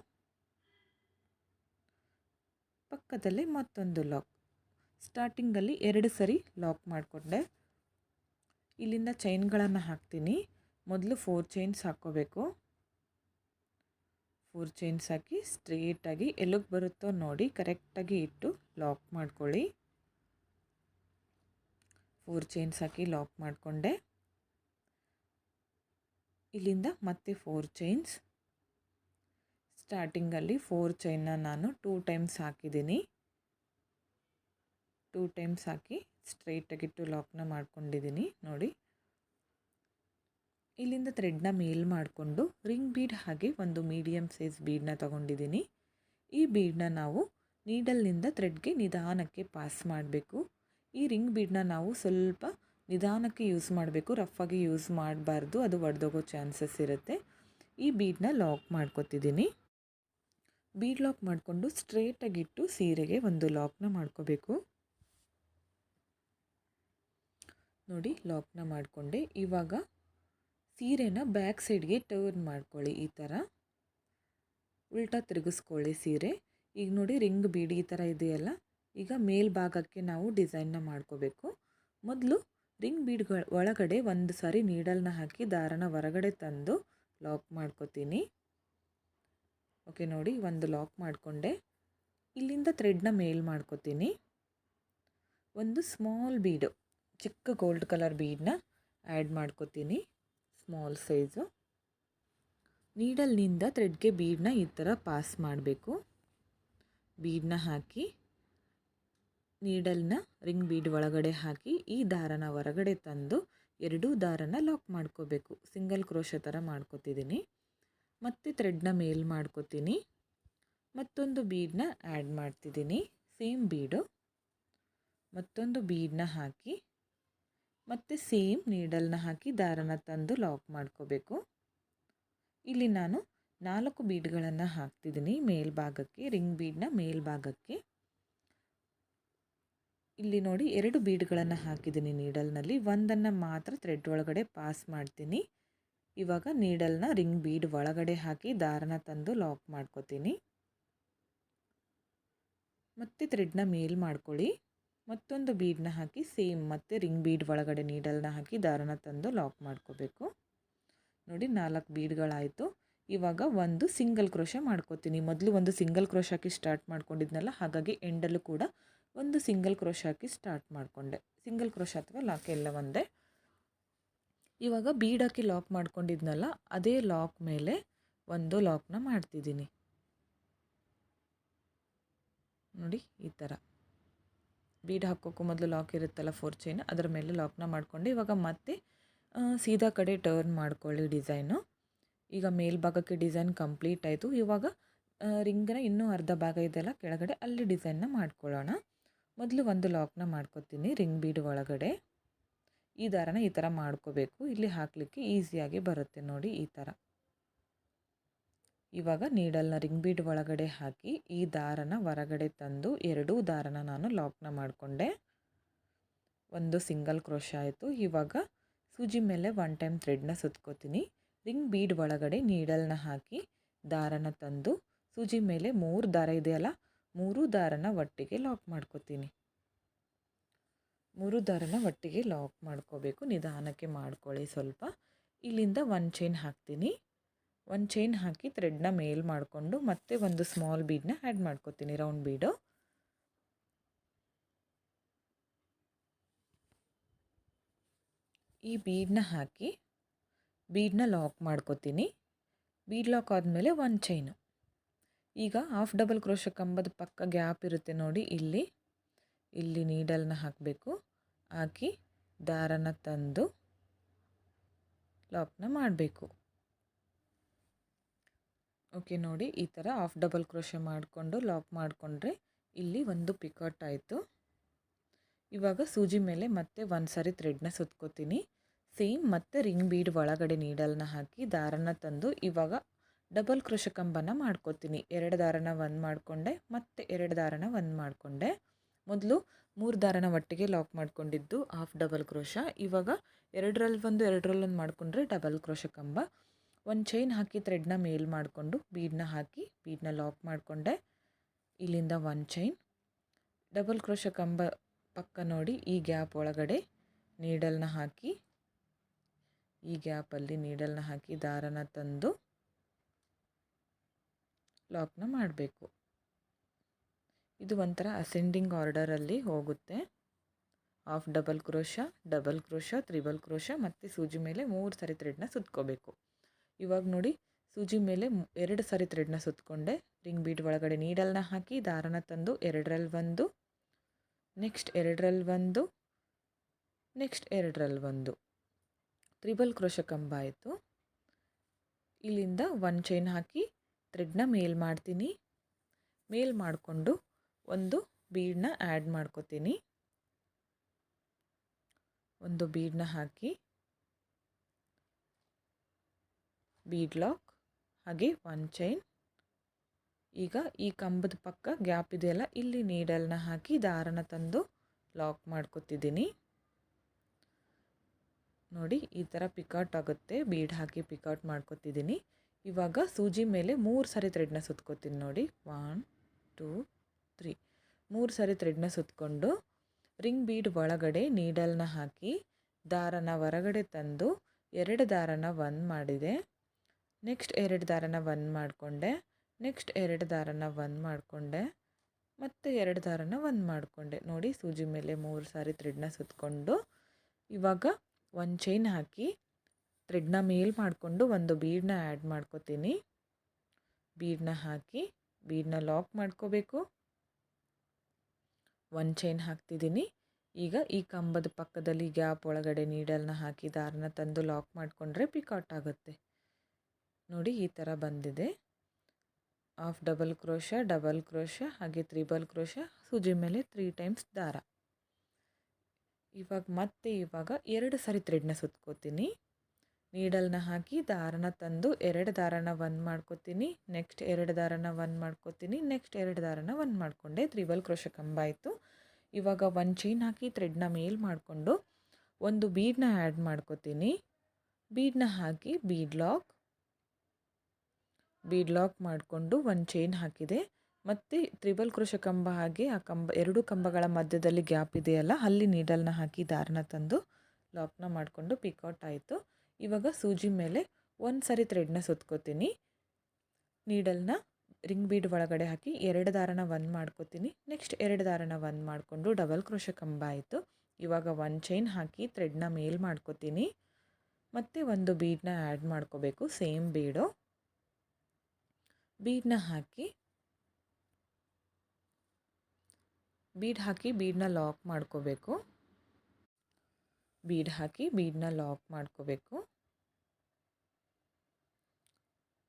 Speaker 1: ಪಕ್ಕದಲ್ಲಿ ಮತ್ತೊಂದು ಲಾಕ್. ಸ್ಟಾರ್ಟಿಂಗಲ್ಲಿ ಎರಡು ಸರಿ ಲಾಕ್ ಮಾಡಿಕೊಂಡೆ. ಇಲ್ಲಿಂದ ಚೈನ್ಗಳನ್ನು ಹಾಕ್ತೀನಿ. ಮೊದಲು ಫೋರ್ ಚೈನ್ಸ್ ಹಾಕ್ಕೋಬೇಕು. ಫೋರ್ ಚೈನ್ಸ್ ಹಾಕಿ ಸ್ಟ್ರೇಟಾಗಿ ಎಲ್ಲಿಗೆ ಬರುತ್ತೋ ನೋಡಿ ಕರೆಕ್ಟಾಗಿ ಇಟ್ಟು ಲಾಕ್ ಮಾಡ್ಕೊಳ್ಳಿ. ಫೋರ್ ಚೈನ್ಸ್ ಹಾಕಿ ಲಾಕ್ ಮಾಡಿಕೊಂಡೆ. ಇಲ್ಲಿಂದ ಮತ್ತೆ ಫೋರ್ ಚೈನ್ಸ್. ಸ್ಟಾರ್ಟಿಂಗಲ್ಲಿ ಫೋರ್ ಚೈನ್ನ ನಾನು ಟೂ ಟೈಮ್ಸ್ ಹಾಕಿದ್ದೀನಿ. ಟೂ ಟೈಮ್ಸ್ ಹಾಕಿ ಸ್ಟ್ರೈಟಾಗಿಟ್ಟು ಲಾಕ್ನ ಮಾಡ್ಕೊಂಡಿದ್ದೀನಿ, ನೋಡಿ. ಇಲ್ಲಿಂದ ಥ್ರೆಡ್ನ ಮೇಲ್ ಮಾಡಿಕೊಂಡು ರಿಂಗ್ ಬೀಡ್ ಹಾಗೆ ಒಂದು ಮೀಡಿಯಮ್ ಸೈಜ್ ಬೀಡನ್ನ ತಗೊಂಡಿದ್ದೀನಿ. ಈ ಬೀಡನ್ನ ನಾವು ನೀಡಲ್ನಿಂದ ಥ್ರೆಡ್ಗೆ ನಿಧಾನಕ್ಕೆ ಪಾಸ್ ಮಾಡಬೇಕು. ಈ ರಿಂಗ್ ಬೀಡನ್ನ ನಾವು ಸ್ವಲ್ಪ ನಿಧಾನಕ್ಕೆ ಯೂಸ್ ಮಾಡಬೇಕು ರಫಾಗಿ ಯೂಸ್ ಮಾಡಬಾರ್ದು, ಅದು ಒಡೆದೋಗೋ ಚಾನ್ಸಸ್ ಇರುತ್ತೆ. ಈ ಬೀಡನ್ನ ಲಾಕ್ ಮಾಡ್ಕೊತಿದ್ದೀನಿ. ಬೀಡ್ ಲಾಕ್ ಮಾಡಿಕೊಂಡು ಸ್ಟ್ರೇಟಾಗಿಟ್ಟು ಸೀರೆಗೆ ಒಂದು ಲಾಕ್ನ ಮಾಡ್ಕೋಬೇಕು. ನೋಡಿ ಲಾಕ್ನ ಮಾಡಿಕೊಂಡೆ. ಇವಾಗ ಸೀರೆನ ಬ್ಯಾಕ್ ಸೈಡ್ಗೆ ಟರ್ನ್ ಮಾಡ್ಕೊಳ್ಳಿ ಈ ಥರ ಉಲ್ಟಾ ತಿರುಗಿಸ್ಕೊಳ್ಳಿ ಸೀರೆ. ಈಗ ನೋಡಿ, ರಿಂಗ್ ಬೀಡಿ ಈ ಥರ ಇದೆಯಲ್ಲ ಈಗ ಮೇಲ್ಭಾಗಕ್ಕೆ ನಾವು ಡಿಸೈನ್ನ ಮಾಡ್ಕೋಬೇಕು. ಮೊದಲು ರಿಂಗ್ ಬೀಡ್ಗಳ ಒಳಗಡೆ ಒಂದು ಸಾರಿ ನೀಡಲ್ನ ಹಾಕಿ ದಾರನ ಹೊರಗಡೆ ತಂದು ಲಾಕ್ ಮಾಡ್ಕೋತೀನಿ. ಓಕೆ, ನೋಡಿ ಒಂದು ಲಾಕ್ ಮಾಡಿಕೊಂಡೆ. ಇಲ್ಲಿಂದ ಥ್ರೆಡ್ನ ಮೇಲ್ ಮಾಡ್ಕೋತೀನಿ. ಒಂದು ಸ್ಮಾಲ್ ಬೀಡು ಚಿಕ್ಕ ಗೋಲ್ಡ್ ಕಲರ್ ಬೀಡನ್ನ ಆ್ಯಡ್ ಮಾಡ್ಕೋತೀನಿ ಸ್ಮಾಲ್ ಸೈಜು ನೀಡಲ್ನಿಂದ ಥ್ರೆಡ್ಗೆ ಬೀಡನ್ನ ಈ ಥರ ಪಾಸ್ ಮಾಡಬೇಕು. ಬೀಡನ್ನ ಹಾಕಿ ನೀಡಲ್ನ ರಿಂಗ್ ಬೀಡ್ ಒಳಗಡೆ ಹಾಕಿ, ಈ ದಾರನ ಹೊರಗಡೆ ತಂದು, ಎರಡೂ ದಾರನ ಲಾಕ್ ಮಾಡ್ಕೋಬೇಕು. ಸಿಂಗಲ್ ಕ್ರೋಶ ಥರ ಮಾಡ್ಕೋತಿದ್ದೀನಿ ಮತ್ತು ಥ್ರೆಡ್ನ ಮೇಲ್ ಮಾಡ್ಕೋತೀನಿ. ಮತ್ತೊಂದು ಬೀಡನ್ನ ಆ್ಯಡ್ ಮಾಡ್ತಿದ್ದೀನಿ. ಸೇಮ್ ಬೀಡು ಮತ್ತೊಂದು ಬೀಡನ್ನ ಹಾಕಿ, ಮತ್ತೆ ಸೇಮ್ ನೀಡಲ್ನ ಹಾಕಿ ದಾರನ ತಂದು ಲಾಕ್ ಮಾಡ್ಕೋಬೇಕು. ಇಲ್ಲಿ ನಾನು ನಾಲ್ಕು ಬೀಡ್ಗಳನ್ನು ಹಾಕ್ತಿದ್ದೀನಿ ಮೇಲ್ಭಾಗಕ್ಕೆ ರಿಂಗ್ ಬೀಡನ್ನ ಮೇಲ್ಭಾಗಕ್ಕೆ ಇಲ್ಲಿ ನೋಡಿ ಎರಡು ಬೀಡ್ಗಳನ್ನು ಹಾಕಿದ್ದೀನಿ ನೀಡಲ್ನಲ್ಲಿ ಒಂದನ್ನು ಮಾತ್ರ ಥ್ರೆಡ್ ಒಳಗಡೆ ಪಾಸ್ ಮಾಡ್ತೀನಿ. ಇವಾಗ ನೀಡಲ್ನ ರಿಂಗ್ ಬೀಡ್ ಒಳಗಡೆ ಹಾಕಿ ದಾರನ ತಂದು ಲಾಕ್ ಮಾಡ್ಕೋತೀನಿ. ಮತ್ತೆ ಥ್ರೆಡ್ನ ಮೇಲ್ ಮಾಡ್ಕೊಳ್ಳಿ. ಮತ್ತೊಂದು ಬೀಡ್ನ ಹಾಕಿ ಸೇಮ್ ಮತ್ತೆ ರಿಂಗ್ ಬೀಡ್ ಒಳಗಡೆ ನೀಡಲ್ನ ಹಾಕಿ ದಾರನ ತಂದು ಲಾಕ್ ಮಾಡ್ಕೋಬೇಕು. ನೋಡಿ ನಾಲ್ಕು ಬೀಡ್ಗಳಾಯಿತು. ಇವಾಗ ಒಂದು ಸಿಂಗಲ್ ಕ್ರೋಶ ಮಾಡ್ಕೋತೀನಿ. ಮೊದಲು ಒಂದು ಸಿಂಗಲ್ ಕ್ರೋಶ ಹಾಕಿ ಸ್ಟಾರ್ಟ್ ಮಾಡ್ಕೊಂಡಿದ್ನಲ್ಲ, ಹಾಗಾಗಿ ಎಂಡಲ್ಲೂ ಕೂಡ ಒಂದು ಸಿಂಗಲ್ ಕ್ರೋಶ ಹಾಕಿ ಸ್ಟಾರ್ಟ್ ಮಾಡಿಕೊಂಡೆ. ಸಿಂಗಲ್ ಕ್ರೋಶ ಅಥವಾ ಲಾಕ್ ಎಲ್ಲ ಒಂದೇ. ಇವಾಗ ಬೀಡಾಕಿ ಲಾಕ್ ಮಾಡ್ಕೊಂಡಿದ್ನಲ್ಲ, ಅದೇ ಲಾಕ್ ಮೇಲೆ ಒಂದು ಲಾಕ್ನ ಮಾಡ್ತಿದ್ದೀನಿ. ನೋಡಿ, ಈ ಥರ. ಬೀಡ್ ಹಾಕೋಕ್ಕೂ ಮೊದಲು ಲಾಕ್ ಇರುತ್ತಲ್ಲ ಫೋರ್ ಚೈನ್, ಅದರ ಮೇಲೆ ಲಾಕ್ನ ಮಾಡಿಕೊಂಡು ಇವಾಗ ಮತ್ತೆ ಸೀದಾ ಕಡೆ ಟರ್ನ್ ಮಾಡ್ಕೊಳ್ಳಿ ಡಿಸೈನು. ಈಗ ಮೇಲ್ಭಾಗಕ್ಕೆ ಡಿಸೈನ್ ಕಂಪ್ಲೀಟ್ ಆಯಿತು. ಇವಾಗ ರಿಂಗ್ನ ಇನ್ನೂ ಅರ್ಧ ಭಾಗ ಇದೆಯಲ್ಲ ಕೆಳಗಡೆ ಅಲ್ಲಿ ಡಿಸೈನ್ನ ಮಾಡ್ಕೊಳ್ಳೋಣ. ಮೊದಲು ಒಂದು ಲಾಕ್ನ ಮಾಡ್ಕೊತೀನಿ, ರಿಂಗ್ ಬೀಡ್ ಒಳಗಡೆ. ಈ ದಾರನ ಈ ಥರ ಮಾಡ್ಕೋಬೇಕು. ಇಲ್ಲಿ ಹಾಕಲಿಕ್ಕೆ ಈಸಿಯಾಗಿ ಬರುತ್ತೆ ನೋಡಿ ಈ ಥರ ಇವಾಗ ನೀಡಲ್ನ ರಿಂಗ್ ಬೀಡ್ ಒಳಗಡೆ ಹಾಕಿ ಈ ದಾರನ ಹೊರಗಡೆ ತಂದು ಎರಡೂ ದಾರನ ನಾನು ಲಾಕ್ನ ಮಾಡಿಕೊಂಡೆ. ಒಂದು ಸಿಂಗಲ್ ಕ್ರೋಶ ಆಯಿತು. ಇವಾಗ ಸೂಜಿ ಮೇಲೆ ಒನ್ ಟೈಮ್ ಥ್ರೆಡ್ನ ಸುತ್ಕೋತೀನಿ. ರಿಂಗ್ ಬೀಡ್ ಒಳಗಡೆ ನೀಡಲ್ನ ಹಾಕಿ ದಾರನ ತಂದು ಸೂಜಿ ಮೇಲೆ ಮೂರು ದಾರ ಇದೆಯಲ್ಲ, ಮೂರು ದಾರನ ಒಟ್ಟಿಗೆ ಲಾಕ್ ಮಾಡ್ಕೋತೀನಿ. ಮೂರು ದಾರನ ಒಟ್ಟಿಗೆ ಲಾಕ್ ಮಾಡ್ಕೋಬೇಕು. ನಿಧಾನಕ್ಕೆ ಮಾಡ್ಕೊಳ್ಳಿ ಸ್ವಲ್ಪ. ಇಲ್ಲಿಂದ ಒಂದು ಚೈನ್ ಹಾಕ್ತೀನಿ. ಒಂದು ಚೈನ್ ಹಾಕಿ ಥ್ರೆಡ್ನ ಮೇಲ್ ಮಾಡಿಕೊಂಡು ಮತ್ತೆ ಒಂದು ಸ್ಮಾಲ್ ಬೀಡನ್ನ ಆ್ಯಡ್ ಮಾಡ್ಕೋತೀನಿ ರೌಂಡ್ ಬೀಡು ಈ ಬೀಡನ್ನ ಹಾಕಿ ಬೀಡನ್ನ ಲಾಕ್ ಮಾಡ್ಕೋತೀನಿ. ಬೀಡ್ ಲಾಕ್ ಆದಮೇಲೆ ಒಂದು ಚೈನು ಈಗ ಹಾಫ್ ಡಬಲ್ ಕ್ರೋಶ ಕಂಬದ ಪಕ್ಕ ಗ್ಯಾಪ್ ಇರುತ್ತೆ ನೋಡಿ ಇಲ್ಲಿ. ಇಲ್ಲಿ ನೀಡಲ್ನ ಹಾಕಬೇಕು. ಹಾಕಿ ದಾರನ ತಂದು ಲಾಕ್ನ ಮಾಡಬೇಕು. ಓಕೆ, ನೋಡಿ ಈ ಥರ ಆಫ್ ಡಬಲ್ ಕ್ರೋಶೆ ಮಾಡಿಕೊಂಡು ಲಾಕ್ ಮಾಡಿಕೊಂಡ್ರೆ ಇಲ್ಲಿ ಒಂದು ಪಿಕಟ್ ಆಯಿತು. ಇವಾಗ ಸೂಜಿ ಮೇಲೆ ಮತ್ತೆ ಒಂದು ಸಾರಿ ಥ್ರೆಡ್ನ ಸುತ್ಕೋತೀನಿ. ಸೇಮ್ ಮತ್ತೆ ರಿಂಗ್ ಬೀಡ್ ಒಳಗಡೆ ನೀಡಲ್ನ ಹಾಕಿ ದಾರನ ತಂದು ಇವಾಗ ಡಬಲ್ ಕ್ರೋಶ ಕಂಬನ ಮಾಡ್ಕೋತೀನಿ. ಎರಡು ದಾರನ ಒಂದು ಮಾಡಿಕೊಂಡೆ, ಮತ್ತೆ ಎರಡು ದಾರನ ಒಂದು ಮಾಡಿಕೊಂಡೆ. ಮೊದಲು ಮೂರು ದಾರನ ಒಟ್ಟಿಗೆ ಲಾಕ್ ಮಾಡ್ಕೊಂಡಿದ್ದು ಹಾಫ್ ಡಬಲ್ ಕ್ರೋಶ ಇವಾಗ ಎರಡರಲ್ಲಿ ಒಂದು ಎರಡರಲ್ಲೊಂದು ಮಾಡಿಕೊಂಡ್ರೆ ಡಬಲ್ ಕ್ರೋಶ ಕಂಬ. ಒಂದು ಚೈನ್ ಹಾಕಿ ಥ್ರೆಡ್ನ ಮೇಲ್ ಮಾಡಿಕೊಂಡು ಬೀಡನ್ನ ಹಾಕಿ ಬೀಡನ್ನ ಲಾಕ್ ಮಾಡಿಕೊಂಡೆ. ಇಲ್ಲಿಂದ ಒಂದು ಚೈನ್ ಡಬಲ್ ಕ್ರೋಶ ಕಂಬ ಪಕ್ಕ ನೋಡಿ ಈ ಗ್ಯಾಪ್ ಒಳಗಡೆ ನೀಡಲ್ನ ಹಾಕಿ, ಈ ಗ್ಯಾಪಲ್ಲಿ ನೀಡಲ್ನ ಹಾಕಿ ದಾರನ ತಂದು ಲಾಕ್ನ ಮಾಡಬೇಕು. ಇದು ಒಂಥರ ಅಸೆಂಡಿಂಗ್ ಆರ್ಡರಲ್ಲಿ ಹೋಗುತ್ತೆ. Half double crochet double crochet, triple crochet ಮತ್ತು ಸೂಜಿ ಮೇಲೆ ಮೂರು ಸರಿ ಥ್ರೆಡ್ನ ಸುತ್ಕೋಬೇಕು. ಇವಾಗ ನೋಡಿ, ಸೂಜಿ ಮೇಲೆ ಎರಡು ಸರಿ ಥ್ರೆಡ್ನ ಸುತ್ತಕೊಂಡೆ ರಿಂಗ್ ಬೀಟ್ ಒಳಗಡೆ ನೀಡಲ್ನ ಹಾಕಿ, ದಾರನ ತಂದು ಎರಡರಲ್ಲಿ ಒಂದು ನೆಕ್ಸ್ಟ್ ಎರಡರಲ್ಲಿ ಒಂದು ನೆಕ್ಸ್ಟ್ ಎರಡರಲ್ಲಿ ಒಂದು. ತ್ರಿಬಲ್ ಕ್ರೋಶ ಕಂಬ ಆಯಿತು. ಇಲ್ಲಿಂದ ಒನ್ ಚೈನ್ ಹಾಕಿ ಥ್ರೆಡ್ನ ಮೇಲ್ ಮಾಡ್ತೀನಿ. ಮೇಲ್ ಮಾಡಿಕೊಂಡು ಒಂದು ಬೀಡನ್ನ ಆ್ಯಡ್ ಮಾಡ್ಕೋತೀನಿ. ಒಂದು ಬೀಡನ್ನ ಹಾಕಿ. ಬೀಡ್ ಲಾಕ್, ಹಾಗೆ ಒನ್ ಚೈನ್. ಈಗ ಈ ಕಂಬದ ಪಕ್ಕ ಗ್ಯಾಪ್ ಇದೆಯಲ್ಲ, ಇಲ್ಲಿ ನೀಡಲ್ನ ಹಾಕಿ ದಾರನ ತಂದು ಲಾಕ್ ಮಾಡ್ಕೊತಿದ್ದೀನಿ. ನೋಡಿ, ಈ ಥರ ಪಿಕಾಟ್ ಆಗುತ್ತೆ, ಬೀಡ್ ಹಾಕಿ ಪಿಕಾಟ್ ಮಾಡ್ಕೊತಿದ್ದೀನಿ. ಇವಾಗ ಸೂಜಿ ಮೇಲೆ ಮೂರು ಸರಿ ಥ್ರೆಡ್ನ ಸುತ್ಕೋತೀನಿ ನೋಡಿ. One, two three. ಮೂರು ಸಾರಿ ಥ್ರೆಡ್ನ ಸುತ್ತಕೊಂಡು ರಿಂಗ್ ಬೀಡ್ ಒಳಗಡೆ ನೀಡಲ್ನ ಹಾಕಿ ದಾರನ ಹೊರಗಡೆ ತಂದು ಎರಡು ದಾರನ ಒನ್ ಮಾಡಿದೆ. ನೆಕ್ಸ್ಟ್ ಎರಡು ದಾರನ ಒನ್ ಮಾಡಿಕೊಂಡೆ. ನೆಕ್ಸ್ಟ್ ಎರಡು ದಾರನ ಒನ್ ಮಾಡಿಕೊಂಡೆ. ಮತ್ತು ಎರಡು ದಾರನ ಒಂದು ಮಾಡಿಕೊಂಡೆ. ನೋಡಿ ಸೂಜಿ ಮೇಲೆ ಮೂರು ಸಾರಿ ಥ್ರೆಡ್ನ ಸುತ್ತಕೊಂಡು ಇವಾಗ ಒಂದು ಚೈನ್ ಹಾಕಿ ಥ್ರೆಡ್ನ ಮೇಲ್ ಮಾಡಿಕೊಂಡು ಒಂದು ಬೀಡನ್ನ ಆ್ಯಡ್ ಮಾಡ್ಕೋತೀನಿ. ಬೀಡನ್ನ ಹಾಕಿ ಬೀಡನ್ನ ಲಾಕ್ ಮಾಡ್ಕೋಬೇಕು. ಒಂದು ಚೈನ್ ಹಾಕ್ತಿದ್ದೀನಿ. ಈಗ ಈ ಕಂಬದ ಪಕ್ಕದಲ್ಲಿ ಗ್ಯಾಪ್ ಒಳಗಡೆ ನೀಡಲ್ನ ಹಾಕಿ ದಾರನ ತಂದು ಲಾಕ್ ಮಾಡಿಕೊಂಡ್ರೆ ಪಿಕಾಟ್ ಆಗುತ್ತೆ. ನೋಡಿ ಈ ಥರ ಬಂದಿದೆ. Half double crochet double crochet, ಹಾಗೆ ತ್ರಿಬಲ್ ಕ್ರೋಶ, ಸೂಜಿ ಮೇಲೆ ತ್ರೀ ಟೈಮ್ಸ್ ದಾರ. ಇವಾಗ ಮತ್ತೆ ಇವಾಗ ಎರಡು ಸರಿ ಥ್ರೆಡ್ನ ಸುತ್ಕೋತೀನಿ. ನೀಡಲ್ನ ಹಾಕಿ ದಾರನ ತಂದು ಎರಡು ದಾರನ ಒಂದು ಮಾಡ್ಕೋತೀನಿ ನೆಕ್ಸ್ಟ್ ಎರಡು ದಾರನ ಒಂದು ಮಾಡ್ಕೋತೀನಿ ನೆಕ್ಸ್ಟ್ ಎರಡು ದಾರನ ಒಂದು ಮಾಡಿಕೊಂಡೆ. ತ್ರಿಬಲ್ ಕ್ರೋಶ ಕಂಬ ಆಯಿತು. ಇವಾಗ ಒಂದು ಚೈನ್ ಹಾಕಿ ಥ್ರೆಡ್ನ ಮೇಲ್ ಮಾಡಿಕೊಂಡು ಒಂದು ಬೀಡನ್ನ ಆ್ಯಡ್ ಮಾಡ್ಕೋತೀನಿ. ಬೀಡನ್ನ ಹಾಕಿ ಬೀಡ್ ಲಾಕ್ ಬೀಡ್ ಲಾಕ್ ಮಾಡಿಕೊಂಡು ಒಂದು ಚೈನ್ ಹಾಕಿದೆ. ಮತ್ತು ತ್ರಿಬಲ್ ಕ್ರೋಶ ಕಂಬ ಹಾಗೆ ಆ ಕಂಬ, ಎರಡು ಕಂಬಗಳ ಮಧ್ಯದಲ್ಲಿ ಗ್ಯಾಪ್ ಇದೆಯಲ್ಲ, ಅಲ್ಲಿ ನೀಡಲ್ನ ಹಾಕಿ ದಾರನ ತಂದು ಲಾಕ್ನ ಮಾಡಿಕೊಂಡು ಪಿಕೌಟ್ ಆಯಿತು. ಇವಾಗ ಸೂಜಿ ಮೇಲೆ ಒಂದು ಸರಿ ಥ್ರೆಡ್ನ ಸುತ್ಕೋತೀನಿ. ನೀಡಲ್ನ ರಿಂಗ್ ಬೀಡ್ ಒಳಗಡೆ ಹಾಕಿ ಎರಡು ದಾರನ ಒಂದು ಮಾಡ್ಕೋತೀನಿ. ನೆಕ್ಸ್ಟ್ ಎರಡು ದಾರನ ಒಂದು ಮಾಡಿಕೊಂಡು ಡಬಲ್ ಕ್ರೋಶ ಕಂಬ ಆಯಿತು. ಇವಾಗ ಒಂದು ಚೈನ್ ಹಾಕಿ ಥ್ರೆಡ್ನ ಮೇಲ್ ಮಾಡ್ಕೋತೀನಿ. ಮತ್ತು ಒಂದು ಬೀಡನ್ನ ಆ್ಯಡ್ ಮಾಡ್ಕೋಬೇಕು ಸೇಮ್ ಬೀಡು ಬೀಡನ್ನ ಹಾಕಿ ಬೀಡ್ ಹಾಕಿ ಬೀಡನ್ನ ಲಾಕ್ ಮಾಡ್ಕೋಬೇಕು. ಬೀಡ್ ಹಾಕಿ ಬೀಡನ್ನ ಲಾಕ್ ಮಾಡ್ಕೋಬೇಕು.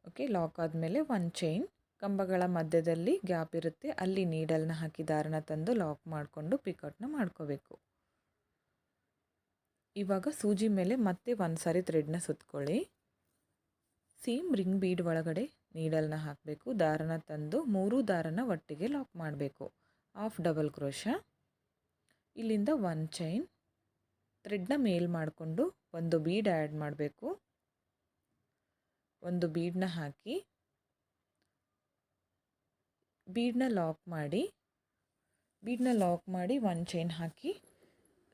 Speaker 1: ಓಕೆ, ಲಾಕ್ ಆದಮೇಲೆ ಒನ್ ಚೈನ್ ಕಂಬಗಳ ಮಧ್ಯದಲ್ಲಿ ಗ್ಯಾಪ್ ಇರುತ್ತೆ. ಅಲ್ಲಿ ನೀಡಲ್ನ ಹಾಕಿ ದಾರನ ತಂದು ಲಾಕ್ ಮಾಡಿಕೊಂಡು ಪಿಕೌಟ್ನ ಮಾಡ್ಕೋಬೇಕು. ಇವಾಗ ಸೂಜಿ ಮೇಲೆ ಮತ್ತೆ ಒಂದು ಸಾರಿ ಥ್ರೆಡ್ನ ಸುತ್ಕೊಳ್ಳಿ. ಸೇಮ್ ರಿಂಗ್ ಬೀಡ್ ಒಳಗಡೆ ನೀಡಲ್ನ ಹಾಕಬೇಕು. ದಾರನ ತಂದು ಮೂರು ದಾರನ ಒಟ್ಟಿಗೆ ಲಾಕ್ ಮಾಡಬೇಕು. Half double crochet. ಇಲ್ಲಿಂದ ಒನ್ ಚೈನ್ ಥ್ರೆಡ್ನ ಮೇಲ್ ಮಾಡಿಕೊಂಡು ಒಂದು ಬೀಡ್ ಆ್ಯಡ್ ಮಾಡಬೇಕು. ಒಂದು ಬೀಡನ್ನ ಹಾಕಿ. ಬೀಡನ್ನ ಲಾಕ್ ಮಾಡಿ. ಬೀಡನ್ನ ಲಾಕ್ ಮಾಡಿ ಒಂದು ಚೈನ್ ಹಾಕಿ.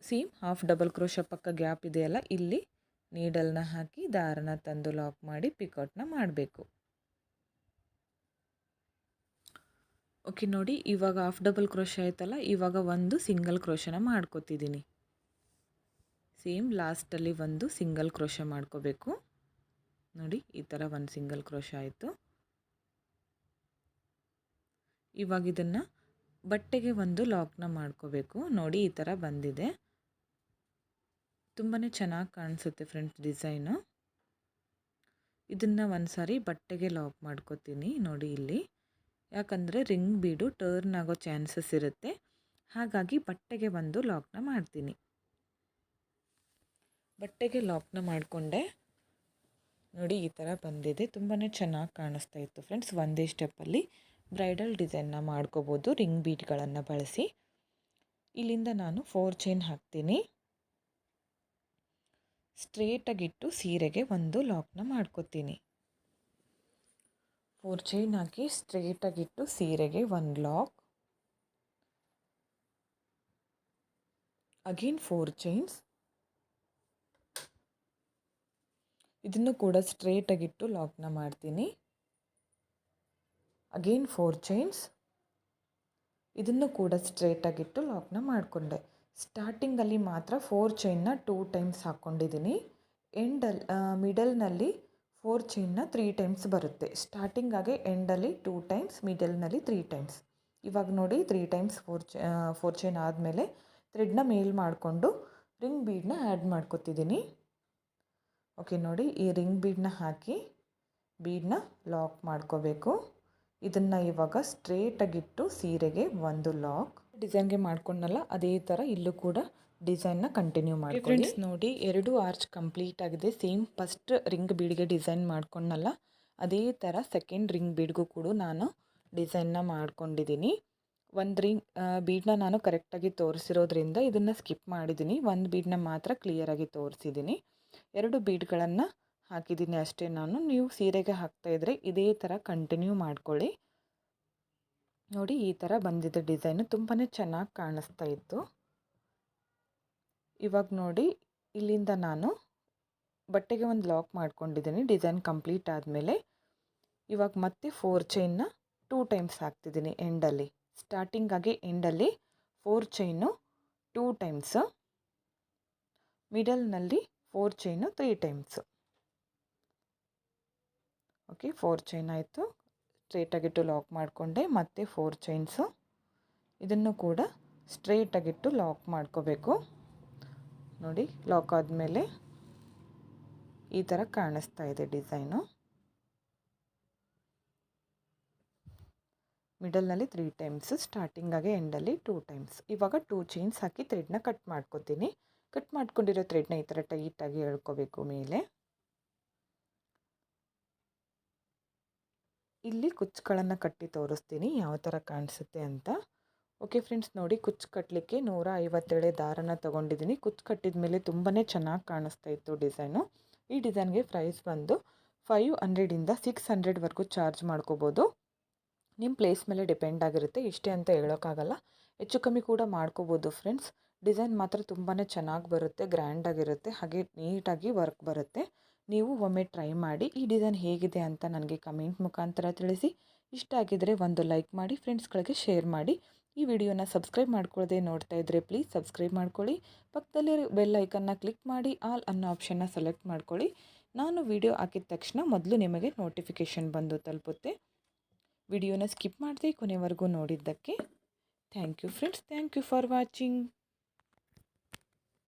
Speaker 1: ಸೇಮ್ ಹಾಫ್ ಡಬಲ್ ಕ್ರೋಶ ಪಕ್ಕ ಗ್ಯಾಪ್ ಇದೆಯಲ್ಲ, ಇಲ್ಲಿ ನೀಡಲ್ನ ಹಾಕಿ ದಾರನ ತಂದು ಲಾಕ್ ಮಾಡಿ ಪಿಕೌಟ್ನ ಮಾಡಬೇಕು. ಓಕೆ, ನೋಡಿ ಇವಾಗ ಹಾಫ್ ಡಬಲ್ ಕ್ರೋಶ ಆಯ್ತಲ್ಲ, ಇವಾಗ ಒಂದು ಸಿಂಗಲ್ ಕ್ರೋಶನ ಮಾಡ್ಕೋತಿದ್ದೀನಿ. ಸೇಮ್ ಲಾಸ್ಟಲ್ಲಿ ಒಂದು ಸಿಂಗಲ್ ಕ್ರೋಶ ಮಾಡ್ಕೋಬೇಕು. ನೋಡಿ, ಈ ಥರ ಒಂದು ಸಿಂಗಲ್ ಕ್ರೋಶ ಆಯಿತು. ಇವಾಗ ಇದನ್ನು ಬಟ್ಟೆಗೆ ಒಂದು ಲಾಕ್ನ ಮಾಡ್ಕೋಬೇಕು. ನೋಡಿ, ಈ ಥರ ಬಂದಿದೆ. ತುಂಬಾ ಚೆನ್ನಾಗಿ ಕಾಣಿಸುತ್ತೆ ಫ್ರೆಂಡ್ಸ್ ಡಿಸೈನು. ಇದನ್ನು ಒಂದು ಸಾರಿ ಬಟ್ಟೆಗೆ ಲಾಕ್ ಮಾಡ್ಕೋತೀನಿ ನೋಡಿ ಇಲ್ಲಿ. ಯಾಕಂದರೆ ರಿಂಗ್ ಬೀಡು ಟರ್ನ್ ಆಗೋ ಚಾನ್ಸಸ್ ಇರುತ್ತೆ. ಹಾಗಾಗಿ ಬಟ್ಟೆಗೆ ಒಂದು ಲಾಕ್ನ ಮಾಡ್ತೀನಿ. ಬಟ್ಟೆಗೆ ಲಾಕ್ನ ಮಾಡಿಕೊಂಡೆ. ನೋಡಿ ಈ ಥರ ಬಂದಿದೆ. ತುಂಬಾ ಚೆನ್ನಾಗಿ ಕಾಣಿಸ್ತಾ ಇತ್ತು ಫ್ರೆಂಡ್ಸ್ ಒಂದೇ ಸ್ಟೆಪ್ಪಲ್ಲಿ ಬ್ರೈಡಲ್ ಡಿಸೈನ್ನ ಮಾಡ್ಕೋಬೋದು ರಿಂಗ್ ಬೀಟ್ಗಳನ್ನು ಬಳಸಿ. ಇಲ್ಲಿಂದ ನಾನು ಫೋರ್ ಚೈನ್ ಹಾಕ್ತೀನಿ. ಸ್ಟ್ರೇಟಾಗಿಟ್ಟು ಸೀರೆಗೆ ಒಂದು ಲಾಕ್ನ ಮಾಡ್ಕೋತೀನಿ. ಫೋರ್ ಚೈನ್ ಹಾಕಿ ಸ್ಟ್ರೇಟಾಗಿಟ್ಟು ಸೀರೆಗೆ ಒಂದು ಲಾಕ್ ಅಗೇನ್ ಫೋರ್ ಚೈನ್ಸ್ ಇದನ್ನು ಕೂಡ ಸ್ಟ್ರೇಟಾಗಿಟ್ಟು ಲಾಕ್ನ ಮಾಡ್ತೀನಿ. ಅಗೇನ್ ಫೋರ್ ಚೈನ್ಸ್ ಇದನ್ನು ಕೂಡ ಸ್ಟ್ರೇಟಾಗಿಟ್ಟು ಲಾಕ್ನ ಮಾಡಿಕೊಂಡೆ. ಸ್ಟಾರ್ಟಿಂಗಲ್ಲಿ ಮಾತ್ರ ಫೋರ್ ಚೈನ್ನ ಟೂ ಟೈಮ್ಸ್ ಹಾಕ್ಕೊಂಡಿದ್ದೀನಿ ಎಂಡಲ್ಲಿ ಮಿಡಲ್ನಲ್ಲಿ ಫೋರ್ ಚೈನ್ನ ತ್ರೀ ಟೈಮ್ಸ್ ಬರುತ್ತೆ. ಸ್ಟಾರ್ಟಿಂಗಾಗೆ ಎಂಡಲ್ಲಿ ಟೂ ಟೈಮ್ಸ್ ಮಿಡಲ್ನಲ್ಲಿ ತ್ರೀ ಟೈಮ್ಸ್ ಇವಾಗ ನೋಡಿ ತ್ರೀ ಟೈಮ್ಸ್ ಫೋರ್ ಚೈ ಫೋರ್ ಚೈನ್ ಆದಮೇಲೆ ಥ್ರೆಡ್ನ ಮೇಲ್ ಮಾಡಿಕೊಂಡು ರಿಂಗ್ ಬೀಡನ್ನ ಆ್ಯಡ್ ಮಾಡ್ಕೊತಿದ್ದೀನಿ ಓಕೆ ನೋಡಿ ಈ ರಿಂಗ್ ಬೀಡನ್ನ ಹಾಕಿ ಬೀಡನ್ನ ಲಾಕ್ ಮಾಡ್ಕೋಬೇಕು. ಇದನ್ನು ಇವಾಗ ಸ್ಟ್ರೇಟಾಗಿಟ್ಟು ಸೀರೆಗೆ ಒಂದು ಲಾಕ್ ಡಿಸೈನ್ಗೆ ಮಾಡ್ಕೊಂಡಲ್ಲ ಅದೇ ಥರ ಇಲ್ಲೂ ಕೂಡ ಡಿಸೈನ್ನ ಕಂಟಿನ್ಯೂ ಮಾಡಿ ಫ್ರೆಂಡ್ಸ್ ನೋಡಿ ಎರಡು ಆರ್ಚ್ ಕಂಪ್ಲೀಟ್ ಆಗಿದೆ. ಸೇಮ್ ಫಸ್ಟ್ ರಿಂಗ್ ಬೀಡ್ಗೆ ಡಿಸೈನ್ ಮಾಡ್ಕೊಂಡಲ್ಲ ಅದೇ ಥರ ಸೆಕೆಂಡ್ ರಿಂಗ್ ಬೀಡ್ಗೂ ಕೂಡ ನಾನು ಡಿಸೈನ್ನ ಮಾಡ್ಕೊಂಡಿದ್ದೀನಿ. ಒಂದು ರಿಂಗ್ ಬೀಡನ್ನ ನಾನು ಕರೆಕ್ಟಾಗಿ ತೋರಿಸಿರೋದ್ರಿಂದ ಇದನ್ನು ಸ್ಕಿಪ್ ಮಾಡಿದ್ದೀನಿ. ಒಂದು ಬೀಡನ್ನ ಮಾತ್ರ ಕ್ಲಿಯರಾಗಿ ತೋರಿಸಿದ್ದೀನಿ. ಎರಡು ಬೀಡ್ಗಳನ್ನು ಹಾಕಿದ್ದೀನಿ ಅಷ್ಟೇ ನಾನು. ನೀವು ಸೀರೆಗೆ ಹಾಕ್ತಾಯಿದ್ರೆ ಇದೇ ಥರ ಕಂಟಿನ್ಯೂ ಮಾಡ್ಕೊಳ್ಳಿ. ನೋಡಿ ಈ ಥರ ಬಂದಿದ್ದ ಡಿಸೈನು ತುಂಬಾ ಚೆನ್ನಾಗಿ ಕಾಣಿಸ್ತಾ ಇತ್ತು. ಇವಾಗ ನೋಡಿ ಇಲ್ಲಿಂದ ನಾನು ಬಟ್ಟೆಗೆ ಒಂದು ಲಾಕ್ ಮಾಡ್ಕೊಂಡಿದ್ದೀನಿ. ಡಿಸೈನ್ ಕಂಪ್ಲೀಟ್ ಆದಮೇಲೆ ಇವಾಗ ಮತ್ತೆ ಫೋರ್ ಚೈನ್ನ ಟೂ ಟೈಮ್ಸ್ ಹಾಕ್ತಿದ್ದೀನಿ ಎಂಡಲ್ಲಿ ಸ್ಟಾರ್ಟಿಂಗಾಗಿ ಎಂಡಲ್ಲಿ four chain two times ಮಿಡಲ್ನಲ್ಲಿ four chain three times okay four chain ಆಯಿತು. ಸ್ಟ್ರೇಟಾಗಿಟ್ಟು ಲಾಕ್ ಮಾಡಿಕೊಂಡೆ. ಮತ್ತು ಫೋರ್ ಚೈನ್ಸು ಇದನ್ನು ಕೂಡ ಸ್ಟ್ರೇಟಾಗಿಟ್ಟು ಲಾಕ್ ಮಾಡ್ಕೋಬೇಕು. ನೋಡಿ ಲಾಕ್ ಆದಮೇಲೆ ಈ ಥರ ಕಾಣಿಸ್ತಾ ಇದೆ ಡಿಸೈನು ಮಿಡಲ್ನಲ್ಲಿ ತ್ರೀ ಟೈಮ್ಸ್ ಸ್ಟಾರ್ಟಿಂಗಾಗೆ ಎಂಡಲ್ಲಿ ಟೂ ಟೈಮ್ಸ್ ಇವಾಗ ಟೂ ಚೈನ್ಸ್ ಹಾಕಿ ಥ್ರೆಡ್ನ ಕಟ್ ಮಾಡ್ಕೋತೀನಿ. ಕಟ್ ಮಾಡ್ಕೊಂಡಿರೋ ಥ್ರೆಡ್ನ ಈ ಥರ ಟೈಟಾಗಿ ಎಳ್ಕೋಬೇಕು ಮೇಲೆ. ಇಲ್ಲಿ ಕುಚ್ಚುಗಳನ್ನು ಕಟ್ಟಿ ತೋರಿಸ್ತೀನಿ ಯಾವ ಥರ ಕಾಣಿಸುತ್ತೆ ಅಂತ. ಓಕೆ ಫ್ರೆಂಡ್ಸ್, ನೋಡಿ ಕುಚ್ಚು ಕಟ್ಟಲಿಕ್ಕೆ ನೂರ ಐವತ್ತೇಳೆ ದಾರನ ತೊಗೊಂಡಿದ್ದೀನಿ. ಕುಚ್ಚು ಕಟ್ಟಿದ ಮೇಲೆ ತುಂಬಾ ಚೆನ್ನಾಗಿ ಕಾಣಿಸ್ತಾ ಇತ್ತು ಡಿಸೈನು. ಈ ಡಿಸೈನ್ಗೆ ಪ್ರೈಸ್ ಬಂದು ಫೈವ್ ಹಂಡ್ರೆಡಿಂದ ಸಿಕ್ಸ್ ಹಂಡ್ರೆಡ್ವರೆಗೂ ಚಾರ್ಜ್ ಮಾಡ್ಕೋಬೋದು. ನಿಮ್ಮ ಪ್ಲೇಸ್ ಮೇಲೆ ಡಿಪೆಂಡ್ ಆಗಿರುತ್ತೆ. ಇಷ್ಟೇ ಅಂತ ಹೇಳೋಕ್ಕಾಗಲ್ಲ. ಹೆಚ್ಚು ಕಮ್ಮಿ ಕೂಡ ಮಾಡ್ಕೋಬೋದು ಫ್ರೆಂಡ್ಸ್. ಡಿಸೈನ್ ಮಾತ್ರ ತುಂಬಾ ಚೆನ್ನಾಗಿ ಬರುತ್ತೆ, ಗ್ರ್ಯಾಂಡಾಗಿರುತ್ತೆ, ಹಾಗೆ ನೀಟಾಗಿ ವರ್ಕ್ ಬರುತ್ತೆ. ನೀವು ಒಮ್ಮೆ ಟ್ರೈ ಮಾಡಿ, ಈ ಡಿಸೈನ್ ಹೇಗಿದೆ ಅಂತ ನನಗೆ ಕಮೆಂಟ್ ಮುಖಾಂತರ ತಿಳಿಸಿ. ಇಷ್ಟ ಆಗಿದರೆ ಒಂದು ಲೈಕ್ ಮಾಡಿ ಫ್ರೆಂಡ್ಸ್ಗಳಿಗೆ ಶೇರ್ ಮಾಡಿ. ಈ ವಿಡಿಯೋನ ಸಬ್ಸ್ಕ್ರೈಬ್ ಮಾಡ್ಕೊಳ್ಳದೆ ನೋಡ್ತಾ ಇದ್ದರೆ ಪ್ಲೀಸ್ ಸಬ್ಸ್ಕ್ರೈಬ್ ಮಾಡ್ಕೊಳ್ಳಿ. ಪಕ್ಕದಲ್ಲಿ ಬೆಲ್ ಐಕನ್ನ ಕ್ಲಿಕ್ ಮಾಡಿ, ಆಲ್ ಅನ್ನೋ ಆಪ್ಷನ್ನ ಸೆಲೆಕ್ಟ್ ಮಾಡ್ಕೊಳ್ಳಿ. ನಾನು ವಿಡಿಯೋ ಹಾಕಿದ ತಕ್ಷಣ ಮೊದಲು ನಿಮಗೆ ನೋಟಿಫಿಕೇಷನ್ ಬಂದು ತಲುಪುತ್ತೆ. ವಿಡಿಯೋನ ಸ್ಕಿಪ್ ಮಾಡದೆ ಕೊನೆವರೆಗೂ ನೋಡಿದ್ದಕ್ಕೆ thank you friends, thank you for watching.